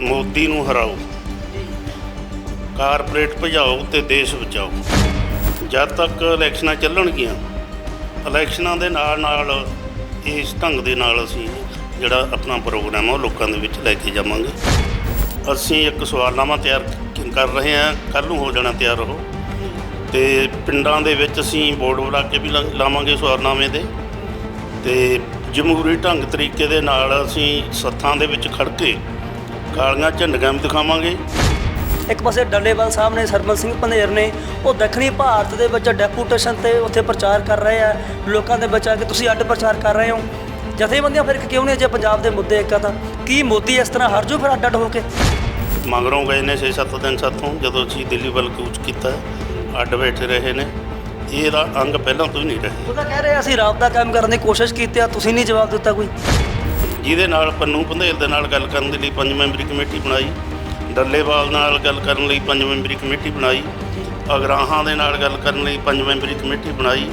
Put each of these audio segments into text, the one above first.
ਮੋਦੀ ਨੂੰ ਹਰਾਓ। ਕਾਰਪੋਰੇਟ ਭਜਾਓ ਤੇ ਦੇਸ਼ ਬਚਾਓ। ਜਦ ਤੱਕ ਇਲੈਕਸ਼ਨਾਂ ਚੱਲਣਗੀਆਂ, ਇਲੈਕਸ਼ਨਾਂ ਦੇ ਨਾਲ ਨਾਲ ਇਸ ਢੰਗ ਦੇ ਨਾਲ ਅਸੀਂ ਜਿਹੜਾ ਆਪਣਾ ਪ੍ਰੋਗਰਾਮ ਆ ਉਹ ਲੋਕਾਂ ਦੇ ਵਿੱਚ ਲੈ ਕੇ ਜਾਵਾਂਗੇ। ਅਸੀਂ ਇੱਕ ਸਵਾਲਨਾਮਾ ਤਿਆਰ ਕਰ ਰਹੇ ਹਾਂ। ਕੱਲ ਨੂੰ ਹੋ ਜਾਣਾ ਤਿਆਰ ਉਹ। ਤੇ ਪਿੰਡਾਂ ਦੇ ਵਿੱਚ ਅਸੀਂ ਬੋਰਡ ਬਣਾ ਕੇ ਵੀ ਲਾ- ਲਾਵਾਂਗੇ ਸਵਾਲਨਾਮੇ ਦੇ। ਤੇ ਜਮਹੂਰੀ ਢੰਗ ਤਰੀਕੇ ਦੇ ਨਾਲ ਅਸੀਂ ਸੱਥਾਂ ਦੇ ਵਿੱਚ ਖੜ ਕੇ ਕਾਲੀਆਂ ਝੰਡੀਆਂ ਵੀ ਦਿਖਾਵਾਂਗੇ। ਇੱਕ ਪਾਸੇ ਡੱਲੇਵਾਲ ਸਾਹਿਬ ਨੇ ਸਰਮਨ ਸਿੰਘ ਪੰਧੇਰ ਨੇ ਉਹ ਦੱਖਣੀ ਭਾਰਤ ਦੇ ਵਿੱਚ ਡੈਪੂਟੇਸ਼ਨ ਤੇ ਉੱਥੇ ਪ੍ਰਚਾਰ ਕਰ ਰਹੇ ਆ। ਲੋਕਾਂ ਦੇ ਵਿੱਚ ਆ ਕੇ ਤੁਸੀਂ ਅੱਡ ਪ੍ਰਚਾਰ ਕਰ ਰਹੇ ਹੋ। ਜਥੇਬੰਦੀਆਂ ਫਿਰ ਕਿਉਂ ਨਹੀਂ ਜੇ ਪੰਜਾਬ ਦੇ ਮੁੱਦੇ ਇੱਕ ਆ ਤਾਂ? ਕੀ ਮੋਦੀ ਇਸ ਤਰ੍ਹਾਂ ਹਰ ਜੂ ਫਿਰ ਅੱਡ ਅੱਡ ਹੋ ਕੇ? ਮਗਰੋਂ ਗਏ ਨੇ 6-7 ਦਿਨ ਸਾਥੋਂ ਜਦੋਂ ਅਸੀਂ ਦਿੱਲੀ ਵੱਲ ਕੂਚ ਕੀਤਾ ਅੱਡ ਬੈਠੇ ਰਹੇ ਨੇ। ਇਹਦਾ ਅੰਗ ਪਹਿਲਾਂ ਤੋਂ ਹੀ ਨਹੀਂ ਰਹੇ। ਉਹ ਤਾਂ ਕਹਿ ਰਹੇ ਅਸੀਂ ਰਾਬਤਾ ਕਾਇਮ ਕਰਨ ਦੀ ਕੋਸ਼ਿਸ਼ ਕੀਤੀ ਆ ਤੁਸੀਂ ਨਹੀਂ ਜਵਾਬ ਦਿੱਤਾ ਕੋਈ। ਜਿਹਦੇ ਨਾਲ ਪੰਨੂ ਪੰਧੇਲ ਦੇ ਨਾਲ ਗੱਲ ਕਰਨ ਦੇ ਲਈ ਪੰਜ ਮੈਂਬਰੀ ਕਮੇਟੀ ਬਣਾਈ, ਡੱਲੇਵਾਲ ਨਾਲ ਗੱਲ ਕਰਨ ਲਈ ਪੰਜ ਮੈਂਬਰੀ ਕਮੇਟੀ ਬਣਾਈ, ਅਗਰਾਹਾਂ ਦੇ ਨਾਲ ਗੱਲ ਕਰਨ ਲਈ ਪੰਜ ਮੈਂਬਰੀ ਕਮੇਟੀ ਬਣਾਈ,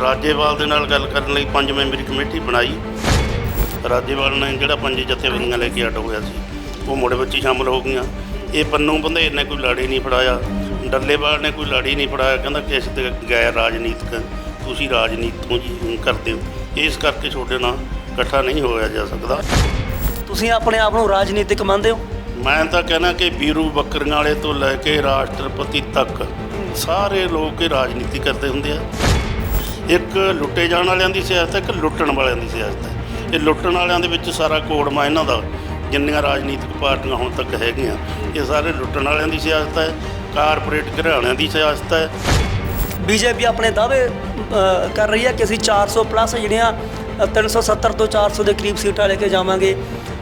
ਰਾਜੇਵਾਲ ਦੇ ਨਾਲ ਗੱਲ ਕਰਨ ਲਈ ਪੰਜ ਮੈਂਬਰੀ ਕਮੇਟੀ ਬਣਾਈ। ਰਾਜੇਵਾਲ ਨੇ ਜਿਹੜਾ ਪੰਜ ਜਥੇਬੰਦੀਆਂ ਲੈ ਕੇ ਅੱਡ ਹੋਇਆ ਸੀ, ਉਹ ਮੁੜ ਵਿੱਚ ਹੀ ਸ਼ਾਮਲ ਹੋ ਗਈਆਂ। ਇਹ ਪੰਨੂ ਬੰਦੇਰ ਨੇ ਕੋਈ ਲਾੜੀ ਨਹੀਂ ਫੜਾਇਆ, ਡੱਲੇਵਾਲ ਨੇ ਕੋਈ ਲਾੜੀ ਨਹੀਂ ਫੜਾਇਆ, ਕਹਿੰਦਾ ਕਿ ਅਸੀਂ ਤੇ ਗੈਰ ਰਾਜਨੀਤਿਕ ਤੁਸੀਂ ਰਾਜਨੀਤ ਰਾਜਨੀਤਿਕੋਂ ਜੀ ਕਰਦੇ ਹੋ। ਇਸ ਕਰਕੇ ਤੁਹਾਡੇ ਨਾਲ ਇਕੱਠਾ ਨਹੀਂ ਹੋਇਆ ਜਾ ਸਕਦਾ। ਤੁਸੀਂ ਆਪਣੇ ਆਪ ਨੂੰ ਰਾਜਨੀਤਿਕ ਮੰਨਦੇ ਹੋ? ਮੈਂ ਤਾਂ ਕਹਿਣਾ ਕਿ ਵੀਰੂ ਬੱਕਰੀਆਂ ਵਾਲੇ ਤੋਂ ਲੈ ਕੇ ਰਾਸ਼ਟਰਪਤੀ ਤੱਕ ਸਾਰੇ ਲੋਕ ਹੀ ਰਾਜਨੀਤੀ ਕਰਦੇ ਹੁੰਦੇ ਆ। ਇੱਕ ਲੁੱਟੇ ਜਾਣ ਵਾਲਿਆਂ ਦੀ ਸਿਆਸਤ ਹੈ ਇੱਕ ਲੁੱਟਣ ਵਾਲਿਆਂ ਦੀ ਸਿਆਸਤ ਹੈ। ਇਹ ਲੁੱਟਣ ਵਾਲਿਆਂ ਦੇ ਵਿੱਚ ਸਾਰਾ ਕੋੜਮਾ ਇਹਨਾਂ ਦਾ ਜਿੰਨੀਆਂ ਰਾਜਨੀਤਿਕ ਪਾਰਟੀਆਂ ਹੁਣ ਤੱਕ ਹੈਗੀਆਂ ਇਹ ਸਾਰੇ ਲੁੱਟਣ ਵਾਲਿਆਂ ਦੀ ਸਿਆਸਤ ਹੈ ਕਾਰਪੋਰੇਟ ਘਰਾਣਿਆਂ ਦੀ ਸਿਆਸਤ ਹੈ। ਬੀਜੇਪੀ ਆਪਣੇ ਦਾਅਵੇ ਕਰ ਰਹੀ ਹੈ ਕਿ ਅਸੀਂ 400 ਪਲੱਸ ਜਿਹੜੀਆਂ 370 ਤੋਂ 400 ਦੇ ਕਰੀਬ ਸੀਟਾਂ ਲੈ ਕੇ ਜਾਵਾਂਗੇ।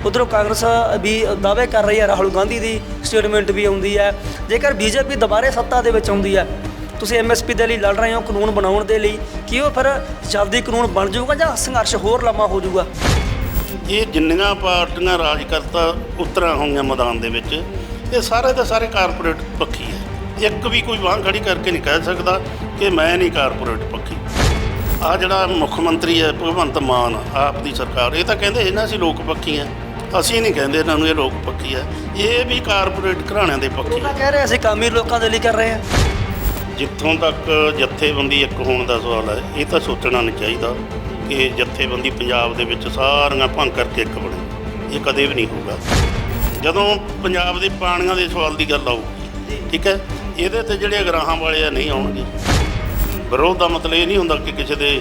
ਉਧਰੋਂ ਕਾਂਗਰਸ ਵੀ ਦਾਅਵੇ ਕਰ ਰਹੀ ਹੈ, ਰਾਹੁਲ ਗਾਂਧੀ ਦੀ ਸਟੇਟਮੈਂਟ ਵੀ ਆਉਂਦੀ ਹੈ। ਜੇਕਰ ਬੀਜੇਪੀ ਦੁਬਾਰੇ ਸੱਤਾ ਦੇ ਵਿੱਚ ਆਉਂਦੀ ਹੈ, ਤੁਸੀਂ ਐਮਐਸਪੀ ਦੇ ਲਈ ਲੜ ਰਹੇ ਹੋ ਕਾਨੂੰਨ ਬਣਾਉਣ ਦੇ ਲਈ, ਕੀ ਉਹ ਫਿਰ ਜਲਦੀ ਕਾਨੂੰਨ ਬਣ ਜਾਊਗਾ ਜਾਂ ਸੰਘਰਸ਼ ਹੋਰ ਲੰਮਾ ਹੋ ਜਾਊਗਾ? ਇਹ ਜਿੰਨੀਆਂ ਪਾਰਟੀਆਂ ਰਾਜਕਰਤਾ ਕਰਤਾ ਹੋਈਆਂ ਮੈਦਾਨ ਦੇ ਵਿੱਚ, ਇਹ ਸਾਰੇ ਦੇ ਸਾਰੇ ਕਾਰਪੋਰੇਟ ਪੱਖੀ ਹੈ। ਇੱਕ ਵੀ ਕੋਈ ਬਾਂਹ ਖੜੀ ਕਰਕੇ ਨਹੀਂ ਕਹਿ ਸਕਦਾ ਕਿ ਮੈਂ ਨਹੀਂ ਕਾਰਪੋਰੇਟ ਪੱਖੀ। ਆ ਜਿਹੜਾ ਮੁੱਖ ਮੰਤਰੀ ਹੈ ਭਗਵੰਤ ਮਾਨ ਆਪ ਦੀ ਸਰਕਾਰ ਇਹ ਤਾਂ ਕਹਿੰਦੇ ਇਹਨਾਂ ਅਸੀਂ ਲੋਕ ਪੱਖੀ ਆ ਅਸੀਂ ਨਹੀਂ ਕਹਿੰਦੇ ਇਹਨਾਂ ਨੂੰ ਇਹ ਲੋਕ ਪੱਖੀ ਹੈ। ਇਹ ਵੀ ਕਾਰਪੋਰੇਟ ਘਰਾਣਿਆਂ ਦੇ ਪੱਖੀ ਉਹ ਤਾਂ ਹੈ। ਕਹਿ ਰਹੇ ਅਸੀਂ ਕਾਮੀ ਲੋਕਾਂ ਦੇ ਲਈ ਕਰ ਰਹੇ ਹਾਂ। ਜਿੱਥੋਂ ਤੱਕ ਜਥੇਬੰਦੀ ਇੱਕ ਹੋਣ ਦਾ ਸਵਾਲ ਹੈ ਇਹ ਤਾਂ ਸੋਚਣਾ ਨਹੀਂ ਚਾਹੀਦਾ ਕਿ ਜਥੇਬੰਦੀ ਪੰਜਾਬ ਦੇ ਵਿੱਚ ਸਾਰੀਆਂ ਭੰਗ ਕਰਕੇ ਇੱਕ ਬਣੇ। ਇਹ ਕਦੇ ਵੀ ਨਹੀਂ ਹੋਊਗਾ। ਜਦੋਂ ਪੰਜਾਬ ਦੇ ਪਾਣੀਆਂ ਦੇ ਸਵਾਲ ਦੀ ਗੱਲ ਆਊਗੀ ਠੀਕ ਹੈ? ਇਹਦੇ ਤੇ ਜਿਹੜੇ ਅਗਰਾਹਾਂ ਵਾਲੇ ਆ ਨਹੀਂ ਆਉਣਗੇ। ਵਿਰੋਧ ਦਾ ਮਤਲਬ ਇਹ ਨਹੀਂ ਹੁੰਦਾ ਕਿ ਕਿਸੇ ਦੇ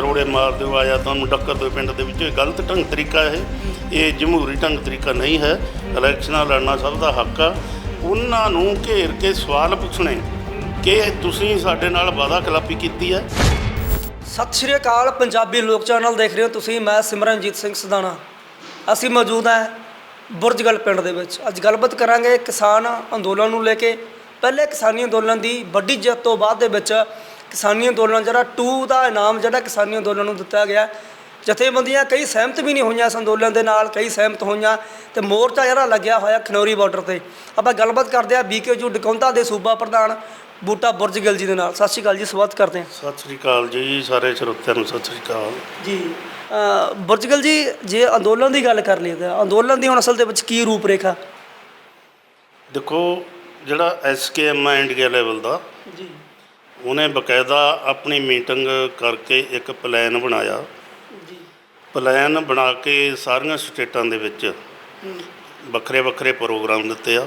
ਰੋੜੇ ਮਾਰ ਦਿਓ ਆਇਆ ਤੁਹਾਨੂੰ ਡੱਕਰ ਦਿਓ, ਪਿੰਡ ਦੇ ਵਿੱਚ। ਇਹ ਗਲਤ ਢੰਗ ਤਰੀਕਾ ਹੈ ਇਹ ਜਮਹੂਰੀ ਢੰਗ ਤਰੀਕਾ ਨਹੀਂ ਹੈ। ਇਲੈਕਸ਼ਨਾਂ ਲੜਨਾ ਸਭ ਦਾ ਹੱਕ ਆ। ਉਹਨਾਂ ਨੂੰ ਘੇਰ ਕੇ ਸਵਾਲ ਪੁੱਛਣੇ ਕਿ ਤੁਸੀਂ ਸਾਡੇ ਨਾਲ ਵਾਅਦਾ ਖਿਲਾਫੀ ਕੀਤੀ ਹੈ। ਸਤਿ ਸ਼੍ਰੀ ਅਕਾਲ, ਪੰਜਾਬੀ ਲੋਕ ਚੈਨਲ ਦੇਖ ਰਹੇ ਹੋ ਤੁਸੀਂ। ਮੈਂ ਸਿਮਰਨਜੀਤ ਸਿੰਘ ਸਦਾਣਾ। ਅਸੀਂ ਮੌਜੂਦ ਹਾਂ ਬੁਰਜਗਲ ਪਿੰਡ ਦੇ ਵਿੱਚ। ਅੱਜ ਗੱਲਬਾਤ ਕਰਾਂਗੇ ਕਿਸਾਨ ਅੰਦੋਲਨ ਨੂੰ ਲੈ ਕੇ। ਪਹਿਲੇ ਕਿਸਾਨੀ ਅੰਦੋਲਨ ਦੀ ਵੱਡੀ ਜਿੱਤ ਤੋਂ ਬਾਅਦ ਦੇ ਵਿੱਚ ਕਿਸਾਨੀ ਅੰਦੋਲਨ ਜਿਹੜਾ 2 ਦਾ ਇਨਾਮ ਜਿਹੜਾ ਕਿਸਾਨੀ ਅੰਦੋਲਨ ਨੂੰ ਦਿੱਤਾ ਗਿਆ। ਜਥੇਬੰਦੀਆਂ ਕਈ ਸਹਿਮਤ ਵੀ ਨਹੀਂ ਹੋਈਆਂ ਇਸ ਅੰਦੋਲਨ ਦੇ ਨਾਲ ਕਈ ਸਹਿਮਤ ਹੋਈਆਂ ਤੇ ਮੋਰਚਾ ਜਿਹੜਾ ਲੱਗਿਆ ਹੋਇਆ ਖਨੌਰੀ ਬਾਰਡਰ ਤੇ। ਆਪਾਂ ਗੱਲਬਾਤ ਕਰਦੇ ਹਾਂ ਬੀਕੇਯੂ ਡਕੌਂਤਾ ਦੇ ਸੂਬਾ ਪ੍ਰਧਾਨ ਬੂਟਾ ਬੁਰਜਗਲ ਜੀ ਦੇ ਨਾਲ। ਸਤਿ ਸ਼੍ਰੀ ਅਕਾਲ ਜੀ ਸਵਾਗਤ ਕਰਦੇ ਹਾਂ। ਸਤਿ ਸ੍ਰੀ ਅਕਾਲ ਜੀ ਸਾਰੇ ਸਰੋਤਿਆਂ ਨੂੰ ਸਤਿ ਸ੍ਰੀ ਅਕਾਲ। ਜੀ ਅ, ਬੁਰਜਗਲ ਜੀ ਜੇ ਅੰਦੋਲਨ ਦੀ ਗੱਲ ਕਰ ਲਈ ਤਾਂ ਅੰਦੋਲਨ ਦੀ ਹੁਣ ਅਸਲ ਦੇ ਵਿੱਚ ਕੀ ਰੂਪ ਰੇਖਾ ਦੇਖੋ ਜਿਹੜਾ ਐਸਕੇਐਮ ਹੈ ਇੰਡੀਆ ਲੈਵਲ ਦਾ ਜੀ। ਉਹਨੇ ਬਕਾਇਦਾ ਆਪਣੀ ਮੀਟਿੰਗ ਕਰਕੇ ਇੱਕ ਪਲਾਨ ਬਣਾਇਆ। ਜੀ। ਪਲਾਨ ਬਣਾ ਕੇ ਸਾਰੀਆਂ ਸਟੇਟਾਂ ਦੇ ਵਿੱਚ ਵੱਖਰੇ ਵੱਖਰੇ ਪ੍ਰੋਗਰਾਮ ਦਿੱਤੇ ਆ।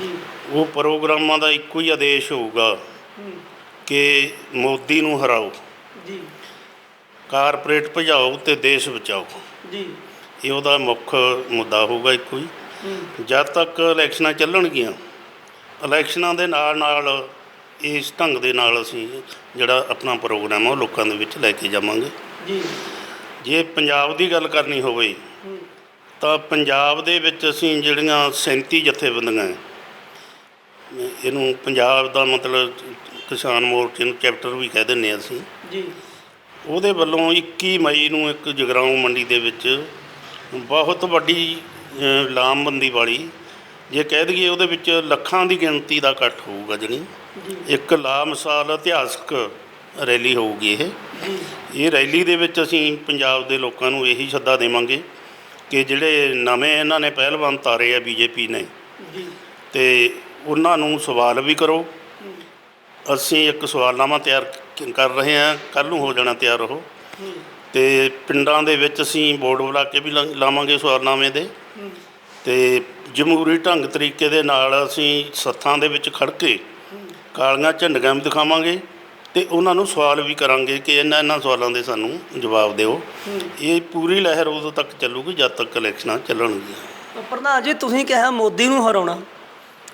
ਜੀ। ਉਹ ਪ੍ਰੋਗਰਾਮਾਂ ਦਾ ਇੱਕੋ ਹੀ ਆਦੇਸ਼ ਹੋਊਗਾ ਕਿ ਮੋਦੀ ਨੂੰ ਹਰਾਓ। ਜੀ। ਕਾਰਪੋਰੇਟ ਭਜਾਓ ਤੇ ਦੇਸ਼ ਬਚਾਓ। ਜੀ। ਇਹ ਉਹਦਾ ਮੁੱਖ ਮੁੱਦਾ ਹੋਊਗਾ ਇੱਕੋ ਹੀ। ਜਦ ਤੱਕ ਇਲੈਕਸ਼ਨਾਂ ਚੱਲਣਗੀਆਂ ਇਲੈਕਸ਼ਨਾਂ ਦੇ ਨਾਲ ਨਾਲ ਇਸ ਢੰਗ ਦੇ ਨਾਲ ਅਸੀਂ ਜਿਹੜਾ ਆਪਣਾ ਪ੍ਰੋਗਰਾਮ ਆ ਉਹ ਲੋਕਾਂ ਦੇ ਵਿੱਚ ਲੈ ਕੇ ਜਾਵਾਂਗੇ। ਜੀ। ਜੇ ਪੰਜਾਬ ਦੀ ਗੱਲ ਕਰਨੀ ਹੋਵੇ ਤਾਂ ਪੰਜਾਬ ਦੇ ਵਿੱਚ ਅਸੀਂ ਜਿਹੜੀਆਂ 37 ਜਥੇਬੰਦੀਆਂ ਹੈ, ਇਹਨੂੰ ਪੰਜਾਬ ਦਾ ਮਤਲਬ ਕਿਸਾਨ ਮੋਰਚੇ ਨੂੰ ਚੈਪਟਰ ਵੀ ਕਹਿ ਦਿੰਦੇ ਹਾਂ ਅਸੀਂ। ਜੀ। ਉਹਦੇ ਵੱਲੋਂ 21 ਮਈ ਨੂੰ ਇੱਕ ਜਗਰਾਉਂ ਮੰਡੀ ਦੇ ਵਿੱਚ ਬਹੁਤ ਵੱਡੀ ਲਾਮਬੰਦੀ ਵਾਲੀ ਜੇ ਕਹਿ ਦਈਏ ਉਹਦੇ ਵਿੱਚ ਲੱਖਾਂ ਦੀ ਗਿਣਤੀ ਦਾ ਇਕੱਠ ਹੋਊਗਾ ਜਣੀ। ਇੱਕ ਲਾਮਿਸਾਲ ਇਤਿਹਾਸਕ ਰੈਲੀ ਹੋਊਗੀ ਇਹ। ਇਹ ਰੈਲੀ ਦੇ ਵਿੱਚ ਅਸੀਂ ਪੰਜਾਬ ਦੇ ਲੋਕਾਂ ਨੂੰ ਇਹੀ ਸੱਦਾ ਦੇਵਾਂਗੇ ਕਿ ਜਿਹੜੇ ਨਵੇਂ ਇਹਨਾਂ ਨੇ ਪਹਿਲਵਾਨ ਤਾਰੇ ਆ ਬੀਜੇਪੀ ਨੇ ਤੇ ਉਹਨਾਂ ਨੂੰ ਸਵਾਲ ਵੀ ਕਰੋ। ਅਸੀਂ ਇੱਕ ਸਵਾਲਨਾਮਾ ਤਿਆਰ ਕਰ ਰਹੇ ਹਾਂ। ਕੱਲ ਨੂੰ ਹੋ ਜਾਣਾ ਤਿਆਰ ਉਹ। ਤੇ ਪਿੰਡਾਂ ਦੇ ਵਿੱਚ ਅਸੀਂ ਬੋਰਡ ਬੁਲਾ ਕੇ ਵੀ ਲਾ- ਲਾਵਾਂਗੇ ਸਵਾਲਨਾਮੇ ਦੇ। ਤੇ ਜਮਹੂਰੀ ਢੰਗ ਤਰੀਕੇ ਦੇ ਨਾਲ ਅਸੀਂ ਸੱਥਾਂ ਦੇ ਵਿੱਚ ਖੜ ਕੇ ਕਾਲੀਆਂ ਝੰਡੀਆਂ ਵੀ ਦਿਖਾਵਾਂਗੇ ਤੇ ਉਹਨਾਂ ਨੂੰ ਸਵਾਲ ਵੀ ਕਰਾਂਗੇ ਕਿ ਇਹਨਾਂ ਇਹਨਾਂ ਸਵਾਲਾਂ ਦੇ ਸਾਨੂੰ ਜਵਾਬ ਦਿਓ। ਇਹ ਪੂਰੀ ਲਹਿਰ ਉਦੋਂ ਤੱਕ ਚੱਲੂਗੀ ਜਦ ਤੱਕ ਇਲੈਕਸ਼ਨਾਂ ਚੱਲਣਗੀਆਂ। ਪ੍ਰਧਾਨ ਜੀ ਤੁਸੀਂ ਕਿਹਾ ਮੋਦੀ ਨੂੰ ਹਰਾਉਣਾ।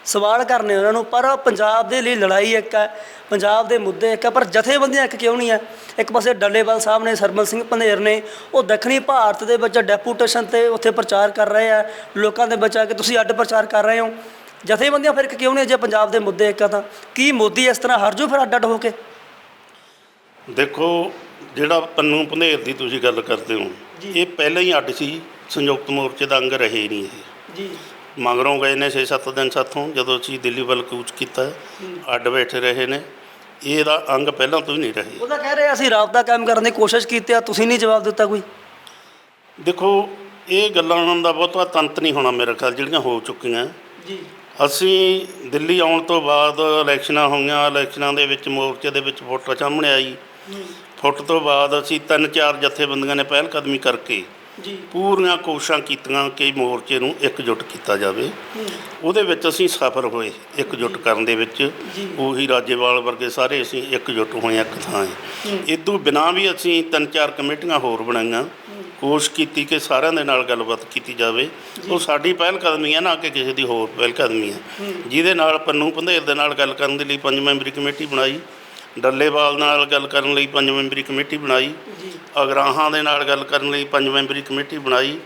ਸਵਾਲ ਕਰਨੇ ਉਹਨਾਂ ਨੂੰ ਪਰ ਪੰਜਾਬ ਦੇ ਲਈ ਲੜਾਈ ਇੱਕ ਹੈ ਪੰਜਾਬ ਦੇ ਮੁੱਦੇ ਇੱਕ ਹੈ ਪਰ ਜਥੇਬੰਦੀਆਂ ਇੱਕ ਕਿਉਂ ਨਹੀਂ ਹੈ? ਇੱਕ ਪਾਸੇ ਡੱਲੇਵਾਲ ਸਾਹਿਬ ਨੇ ਸਰਮਨ ਸਿੰਘ ਪੰਧੇਰ ਨੇ ਉਹ ਦੱਖਣੀ ਭਾਰਤ ਦੇ ਵਿੱਚ ਡੈਪੂਟੇਸ਼ਨ ਤੇ ਉੱਥੇ ਪ੍ਰਚਾਰ ਕਰ ਰਹੇ ਆ ਲੋਕਾਂ ਦੇ ਵਿੱਚ ਆ ਕੇ ਤੁਸੀਂ ਅੱਡ ਪ੍ਰਚਾਰ ਕਰ ਰਹੇ ਹੋ। ਜਥੇਬੰਦੀਆਂ ਫਿਰ ਇੱਕ ਕਿਉਂ ਨਹੀਂ ਜੇ ਪੰਜਾਬ ਦੇ ਮੁੱਦੇ ਇੱਕ ਆ ਤਾਂ? ਕੀ ਮੋਦੀ ਇਸ ਤਰ੍ਹਾਂ ਹਰ ਜੂ ਫਿਰ ਅੱਡ ਅੱਡ ਹੋ ਕੇ? ਦੇਖੋ ਜਿਹੜਾ ਪੰਨੂ ਪੰਧੇਰ ਦੀ ਤੁਸੀਂ ਗੱਲ ਕਰਦੇ ਹੋ ਇਹ ਪਹਿਲਾਂ ਹੀ ਅੱਡ ਸੀ ਸੰਯੁਕਤ ਮੋਰਚੇ ਦਾ ਅੰਗ ਰਹੇ ਨਹੀਂ ਇਹ। ਜੀ। ਮਗਰੋਂ ਗਏ ਨੇ 6-7 ਦਿਨ ਸਾਥੋਂ ਜਦੋਂ ਅਸੀਂ ਦਿੱਲੀ ਵੱਲ ਕੂਚ ਕੀਤਾ ਅੱਡ ਬੈਠੇ ਰਹੇ ਨੇ। ਇਹਦਾ ਅੰਗ ਪਹਿਲਾਂ ਤੋਂ ਹੀ ਨਹੀਂ ਰਹੇ। ਉਹ ਤਾਂ ਕਹਿ ਰਹੇ ਅਸੀਂ ਰਾਬਤਾ ਕਾਇਮ ਕਰਨ ਦੀ ਕੋਸ਼ਿਸ਼ ਕੀਤੀ ਆ ਤੁਸੀਂ ਨਹੀਂ ਜਵਾਬ ਦਿੱਤਾ ਕੋਈ। ਦੇਖੋ ਇਹ ਗੱਲਾਂ ਦਾ ਬਹੁਤਾ ਤੰਤ ਨਹੀਂ ਹੋਣਾ ਮੇਰੇ ਖਿਆਲ ਜਿਹੜੀਆਂ ਹੋ ਚੁੱਕੀਆਂ। ਜੀ। ਅਸੀਂ ਦਿੱਲੀ ਆਉਣ ਤੋਂ ਬਾਅਦ ਇਲੈਕਸ਼ਨਾਂ ਹੋਈਆਂ ਇਲੈਕਸ਼ਨਾਂ ਦੇ ਵਿੱਚ ਮੋਰਚੇ ਦੇ ਵਿੱਚ ਫੋਟੋ ਸਾਹਮਣੇ ਆਈ। ਫੁੱਟ ਤੋਂ ਬਾਅਦ ਅਸੀਂ ਤਿੰਨ ਚਾਰ ਜਥੇਬੰਦੀਆਂ ਨੇ ਪਹਿਲ ਕਦਮੀ ਕਰਕੇ ਜੀ। ਪੂਰੀਆਂ ਕੋਸ਼ਿਸ਼ਾਂ ਕੀਤੀਆਂ ਕਿ ਮੋਰਚੇ ਨੂੰ ਇਕਜੁੱਟ ਕੀਤਾ ਜਾਵੇ। ਉਹਦੇ ਵਿੱਚ ਅਸੀਂ ਸਫਲ ਹੋਏ ਇਕਜੁੱਟ ਕਰਨ ਦੇ ਵਿੱਚ। ਉਹੀ ਰਾਜੇਵਾਲ ਵਰਗੇ ਸਾਰੇ ਅਸੀਂ ਇਕਜੁੱਟ ਹੋਏ ਇੱਕ ਥਾਂ ਇਦੋਂ ਬਿਨਾਂ ਵੀ ਅਸੀਂ ਤਿੰਨ ਚਾਰ ਕਮੇਟੀਆਂ ਹੋਰ ਬਣਾਈਆਂ। ਕੋਸ਼ਿਸ਼ ਕੀਤੀ ਕਿ ਸਾਰਿਆਂ ਦੇ ਨਾਲ ਗੱਲਬਾਤ ਕੀਤੀ ਜਾਵੇ। ਉਹ ਸਾਡੀ ਪਹਿਲ ਕਦਮੀ ਹੈ ਨਾ ਕਿ ਕਿਸੇ ਦੀ ਹੋਰ ਪਹਿਲ ਕਦਮੀ ਹੈ। ਜਿਹਦੇ ਨਾਲ ਪੰਨੂ ਪੰਧੇਰ ਦੇ ਨਾਲ ਗੱਲ ਕਰਨ ਦੇ ਲਈ ਪੰਜ ਮੈਂਬਰੀ ਕਮੇਟੀ ਬਣਾਈ। ਡੱਲੇਵਾਲ ਨਾਲ ਗੱਲ ਕਰਨ ਲਈ ਪੰਜ ਮੈਂਬਰੀ ਕਮੇਟੀ ਬਣਾਈ। ਅਗਰਾਹਾਂ ਦੇ ਨਾਲ ਗੱਲ ਕਰਨ ਲਈ ਪੰਜ ਮੈਂਬਰੀ ਕਮੇਟੀ ਬਣਾਈ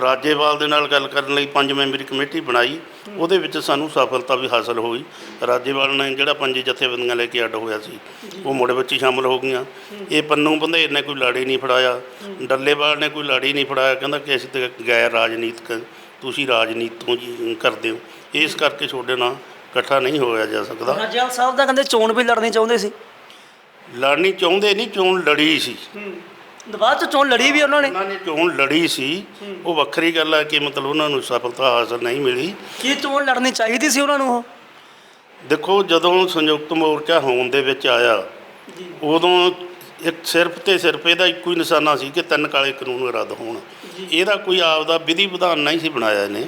ਰਾਜੇਵਾਲ ਦੇ ਨਾਲ ਗੱਲ ਕਰਨ ਲਈ ਪੰਜ ਮੈਂਬਰੀ ਕਮੇਟੀ ਬਣਾਈ ਉਹਦੇ ਵਿੱਚ ਸਾਨੂੰ ਸਫਲਤਾ ਵੀ ਹਾਸਲ ਹੋਈ। ਰਾਜੇਵਾਲ ਨੇ ਜਿਹੜਾ ਪੰਜ ਜਥੇਬੰਦੀਆਂ ਲੈ ਕੇ ਅੱਡ ਹੋਇਆ ਸੀ ਉਹ ਮੁੜ ਵਿੱਚ ਹੀ ਸ਼ਾਮਲ ਹੋ ਗਈਆਂ। ਇਹ ਪੰਨੂ ਬੰਧੇਰ ਨੇ ਕੋਈ ਲਾੜੀ ਨਹੀਂ ਫੜਾਇਆ ਡੱਲੇਵਾਲ ਨੇ ਕੋਈ ਲਾੜੀ ਨਹੀਂ ਫੜਾਇਆ ਕਹਿੰਦਾ ਕਿ ਅਸੀਂ ਤੇ ਗੈਰ ਰਾਜਨੀਤਿਕ ਤੁਸੀਂ ਰਾਜਨੀਤੋਂ ਜੀ ਕਰਦੇ ਹੋ। ਇਸ ਕਰਕੇ ਤੁਹਾਡੇ ਨਾਲ ਇਕੱਠਾ ਨਹੀਂ ਹੋਇਆ ਜਾ ਸਕਦਾ। ਰਾਜੇਵਾਲ ਸਾਹਿਬ ਦਾ ਕਹਿੰਦੇ ਚੋਣ ਵੀ ਲੜਨੀ ਚਾਹੁੰਦੇ ਸੀ। ਲੜਨੀ ਚਾਹੁੰਦੇ ਨਹੀਂ ਚੋਣ ਲੜੀ ਸੀ। ਬਾਅਦ ਚ ਚੋਣ ਲੜੀ ਵੀ ਉਹਨਾਂ ਨੇ। ਉਹਨਾਂ ਨੇ ਚੋਣ ਲੜੀ ਸੀ। ਉਹ ਵੱਖਰੀ ਗੱਲ ਹੈ ਕਿ ਮਤਲਬ ਉਹਨਾਂ ਨੂੰ ਸਫਲਤਾ ਹਾਸਲ ਨਹੀਂ ਮਿਲੀ। ਕੀ ਚੋਣ ਲੜਨੀ ਚਾਹੀਦੀ ਸੀ ਉਹਨਾਂ ਨੂੰ ਉਹ? ਦੇਖੋ ਜਦੋਂ ਸੰਯੁਕਤ ਮੋਰਚਾ ਹੋਣ ਦੇ ਵਿੱਚ ਆਇਆ ਉਦੋਂ ਇੱਕ ਸਿਰਫ ਤੇ ਸਿਰਫ ਇਹਦਾ ਇੱਕੋ ਹੀ ਨਿਸ਼ਾਨਾ ਸੀ ਕਿ ਤਿੰਨ ਕਾਲੇ ਕਾਨੂੰਨ ਰੱਦ ਹੋਣ। ਇਹਦਾ ਕੋਈ ਆਪਦਾ ਵਿਧੀ ਵਿਧਾਨ ਨਹੀਂ ਸੀ ਬਣਾਇਆ ਇਹਨੇ।